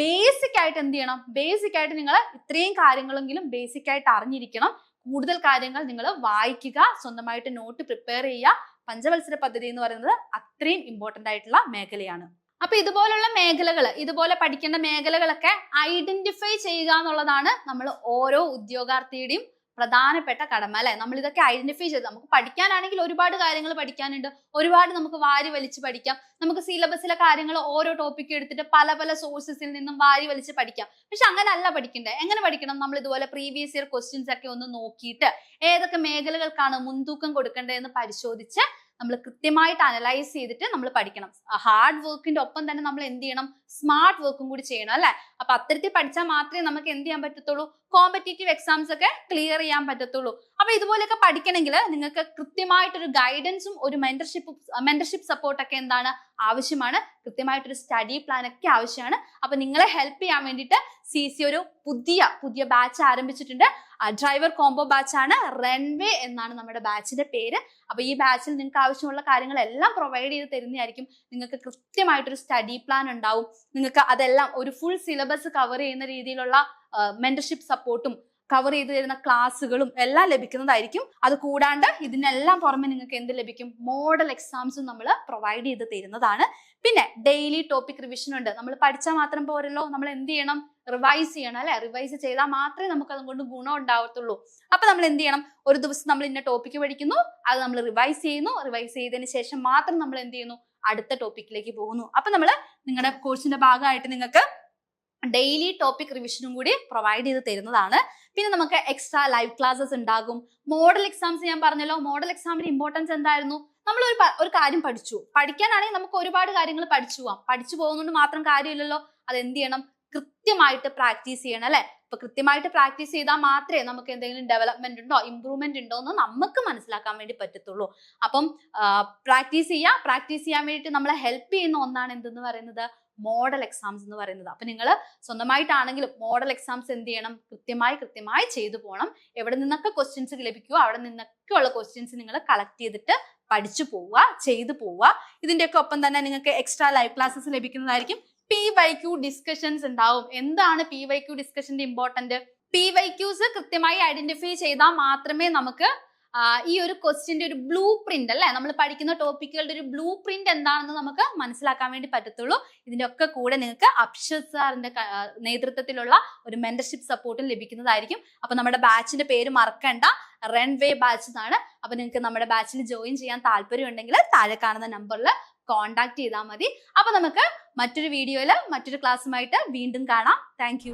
ബേസിക് ആയിട്ട് എന്ത് ചെയ്യണം? ബേസിക് ആയിട്ട് നിങ്ങൾ ഇത്രയും കാര്യങ്ങളെങ്കിലും ബേസിക് ആയിട്ട് അറിഞ്ഞിരിക്കണം. കൂടുതൽ കാര്യങ്ങൾ നിങ്ങൾ വായിക്കുക സ്വന്തമായിട്ട് നോട്ട് പ്രിപ്പയർ ചെയ്യുക. പഞ്ചവത്സര പദ്ധതി എന്ന് പറയുന്നത് അത്രയും ഇമ്പോർട്ടന്റ് ആയിട്ടുള്ള മേഖലയാണ്. അപ്പൊ ഇതുപോലുള്ള മേഖലകൾ ഇതുപോലെ പഠിക്കേണ്ട മേഖലകളൊക്കെ ഐഡന്റിഫൈ ചെയ്യുക എന്നുള്ളതാണ് നമ്മൾ ഓരോ ഉദ്യോഗാർത്ഥിയുടെയും പ്രധാനപ്പെട്ട കടമ അല്ലെ? നമ്മൾ ഇതൊക്കെ ഐഡന്റിഫൈ ചെയ്ത് നമുക്ക് പഠിക്കാനാണെങ്കിൽ ഒരുപാട് കാര്യങ്ങൾ പഠിക്കാനുണ്ട്. ഒരുപാട് നമുക്ക് വാരി വലിച്ച് പഠിക്കാം. നമുക്ക് സിലബസിലെ കാര്യങ്ങൾ ഓരോ ടോപ്പിക് എടുത്തിട്ട് പല പല സോഴ്സസിൽ നിന്നും വാരി വലിച്ച് പഠിക്കാം. പക്ഷെ അങ്ങനല്ല പഠിക്കണ്ടേ. എങ്ങനെ പഠിക്കണം? നമ്മൾ ഇതുപോലെ പ്രീവിയസ് ഇയർ ക്വസ്റ്റ്യൻസ് ഒക്കെ ഒന്ന് നോക്കിയിട്ട് ഏതൊക്കെ മേഖലകൾക്കാണ് മുൻതൂക്കം കൊടുക്കേണ്ടതെന്ന് പരിശോധിച്ച് നമ്മൾ കൃത്യമായിട്ട് അനലൈസ് ചെയ്തിട്ട് നമ്മൾ പഠിക്കണം. ഹാർഡ് വർക്കിന്റെ ഒപ്പം തന്നെ നമ്മൾ എന്ത് ചെയ്യണം? സ്മാർട്ട് വർക്കും കൂടി ചെയ്യണം അല്ലെ? അപ്പൊ അത്തരത്തിൽ പഠിച്ചാൽ മാത്രമേ നമുക്ക് എന്ത് ചെയ്യാൻ പറ്റത്തുള്ളൂ? കോമ്പറ്റേറ്റീവ് എക്സാംസ് ഒക്കെ ക്ലിയർ ചെയ്യാൻ പറ്റത്തുള്ളൂ. അപ്പൊ ഇതുപോലെയൊക്കെ പഠിക്കണമെങ്കിൽ നിങ്ങൾക്ക് കൃത്യമായിട്ടൊരു ഗൈഡൻസും ഒരു മെന്റർഷിപ്പ് മെന്റർഷിപ്പ് സപ്പോർട്ടൊക്കെ എന്താണ് ആവശ്യമാണ്. കൃത്യമായിട്ടൊരു സ്റ്റഡി പ്ലാൻ ഒക്കെ ആവശ്യമാണ്. അപ്പൊ നിങ്ങളെ ഹെൽപ്പ് ചെയ്യാൻ വേണ്ടിയിട്ട് സി സി ഒരു പുതിയ പുതിയ ബാച്ച് ആരംഭിച്ചിട്ടുണ്ട്. ഡ്രൈവർ കോംബോ ബാച്ച് ആണ് റൺവേ എന്നാണ് നമ്മുടെ ബാച്ചിന്റെ പേര്. അപ്പൊ ഈ ബാച്ചിൽ നിങ്ങൾക്ക് ആവശ്യമുള്ള കാര്യങ്ങളെല്ലാം പ്രൊവൈഡ് ചെയ്ത് തരുന്നതായിരിക്കും. നിങ്ങൾക്ക് കൃത്യമായിട്ടൊരു സ്റ്റഡി പ്ലാൻ ഉണ്ടാവും. നിങ്ങൾക്ക് അതെല്ലാം ഒരു ഫുൾ സിലബസ് കവർ ചെയ്യുന്ന രീതിയിലുള്ള മെന്റർഷിപ്പ് സപ്പോർട്ടും കവർ ചെയ്ത് തരുന്ന ക്ലാസ്സുകളും എല്ലാം ലഭിക്കുന്നതായിരിക്കും. അത് കൂടാണ്ട് ഇതിനെല്ലാം പുറമെ നിങ്ങൾക്ക് എന്ത് ലഭിക്കും? മോഡൽ എക്സാംസും നമ്മൾ പ്രൊവൈഡ് ചെയ്ത് തരുന്നതാണ്. പിന്നെ ഡെയിലി ടോപ്പിക് റിവിഷൻ ഉണ്ട്. നമ്മൾ പഠിച്ചാൽ മാത്രം പോരല്ലോ. നമ്മൾ എന്ത് ചെയ്യണം? റിവൈസ് ചെയ്യണം അല്ലെ? റിവൈസ് ചെയ്താൽ മാത്രമേ നമുക്ക് അതുകൊണ്ട് ഗുണം ഉണ്ടാവത്തുള്ളൂ. അപ്പൊ നമ്മൾ എന്ത് ചെയ്യണം? ഒരു ദിവസം നമ്മൾ ഇന്ന ടോപ്പിക്ക് പഠിക്കുന്നു. അത് നമ്മൾ റിവൈസ് ചെയ്യുന്നു. റിവൈസ് ചെയ്തതിന് ശേഷം മാത്രം നമ്മൾ എന്ത് ചെയ്യുന്നു? അടുത്ത ടോപ്പിക്കിലേക്ക് പോകുന്നു. അപ്പൊ നമ്മൾ നിങ്ങളുടെ കോഴ്സിന്റെ ഭാഗമായിട്ട് നിങ്ങൾക്ക് ഡെയിലി ടോപ്പിക് റിവിഷനും കൂടി പ്രൊവൈഡ് ചെയ്ത് തരുന്നതാണ്. പിന്നെ നമുക്ക് എക്സ്ട്രാ ലൈവ് ക്ലാസ്സസ് ഉണ്ടാകും. മോഡൽ എക്സാംസ് ഞാൻ പറഞ്ഞല്ലോ. മോഡൽ എക്സാമിന്റെ ഇമ്പോർട്ടൻസ് എന്തായിരുന്നു? നമ്മൾ ഒരു ഒരു കാര്യം പഠിച്ചു. പഠിക്കാനാണെങ്കിൽ നമുക്ക് ഒരുപാട് കാര്യങ്ങൾ പഠിച്ചു പോവാം. പഠിച്ചു പോകുന്നതുകൊണ്ട് മാത്രം കാര്യമില്ലല്ലോ. അത് എന്ത് ചെയ്യണം? കൃത്യമായിട്ട് പ്രാക്ടീസ് ചെയ്യണം അല്ലെ? അപ്പൊ കൃത്യമായിട്ട് പ്രാക്ടീസ് ചെയ്താൽ മാത്രമേ നമുക്ക് എന്തെങ്കിലും ഡെവലപ്മെന്റ് ഉണ്ടോ ഇമ്പ്രൂവ്മെന്റ് ഉണ്ടോ എന്ന് നമുക്ക് മനസ്സിലാക്കാൻ വേണ്ടി പറ്റത്തുള്ളൂ. അപ്പം പ്രാക്ടീസ് ചെയ്യുക പ്രാക്ടീസ് ചെയ്യാൻ വേണ്ടിയിട്ട് നമ്മളെ ഹെൽപ്പ് ചെയ്യുന്ന ഒന്നാണ് എന്തെന്ന് പറയുന്നത്? മോഡൽ എക്സാംസ് എന്ന് പറയുന്നത്. അപ്പൊ നിങ്ങൾ സ്വന്തമായിട്ടാണെങ്കിലും മോഡൽ എക്സാംസ് എന്ത് ചെയ്യണം? കൃത്യമായി കൃത്യമായി ചെയ്തു പോകണം എവിടെ നിന്നൊക്കെ ക്വസ്റ്റ്യൻസ് ലഭിക്കുമോ അവിടെ നിന്നൊക്കെ ഉള്ള ക്വസ്റ്റ്യൻസ് നിങ്ങൾ കളക്ട് ചെയ്തിട്ട് പഠിച്ചു പോവുക ചെയ്തു പോവുക. ഇതിന്റെയൊക്കെ ഒപ്പം തന്നെ നിങ്ങൾക്ക് എക്സ്ട്രാ ലൈവ് ക്ലാസ്സസ് ലഭിക്കുന്നതായിരിക്കും. പി വൈ ക്യു ഡിസ്കഷൻസ് ഉണ്ടാവും. എന്താണ് പി വൈ ക്യു ഡിസ്കഷന്റെ ഇമ്പോർട്ടന്റ് പി വൈ ക്യൂസ് കൃത്യമായി ഐഡന്റിഫൈ ചെയ്താൽ മാത്രമേ നമുക്ക് ഈ ഒരു ക്വസ്റ്റിന്റെ ഒരു ബ്ലൂ പ്രിന്റ് അല്ലെ? നമ്മൾ പഠിക്കുന്ന ടോപ്പിക്കുകളുടെ ഒരു ബ്ലൂ പ്രിന്റ് എന്താണെന്ന് നമുക്ക് മനസ്സിലാക്കാൻ വേണ്ടി പറ്റത്തുള്ളൂ. ഇതിന്റെ ഒക്കെ കൂടെ നിങ്ങൾക്ക് അക്ഷത് സാറിന്റെ നേതൃത്വത്തിലുള്ള ഒരു മെന്റർഷിപ്പ് സപ്പോർട്ടും ലഭിക്കുന്നതായിരിക്കും. അപ്പൊ നമ്മുടെ ബാച്ചിന്റെ പേര് മറക്കണ്ട. റൺവേ ബാച്ച് എന്നാണ്. അപ്പൊ നിങ്ങൾക്ക് നമ്മുടെ ബാച്ചിൽ ജോയിൻ ചെയ്യാൻ താല്പര്യം ഉണ്ടെങ്കിൽ താഴെ കാണുന്ന നമ്പറിൽ കോണ്ടാക്ട് ചെയ്താൽ മതി. അപ്പൊ നമുക്ക് മറ്റൊരു വീഡിയോയിൽ മറ്റൊരു ക്ലാസ്സുമായിട്ട് വീണ്ടും കാണാം. താങ്ക്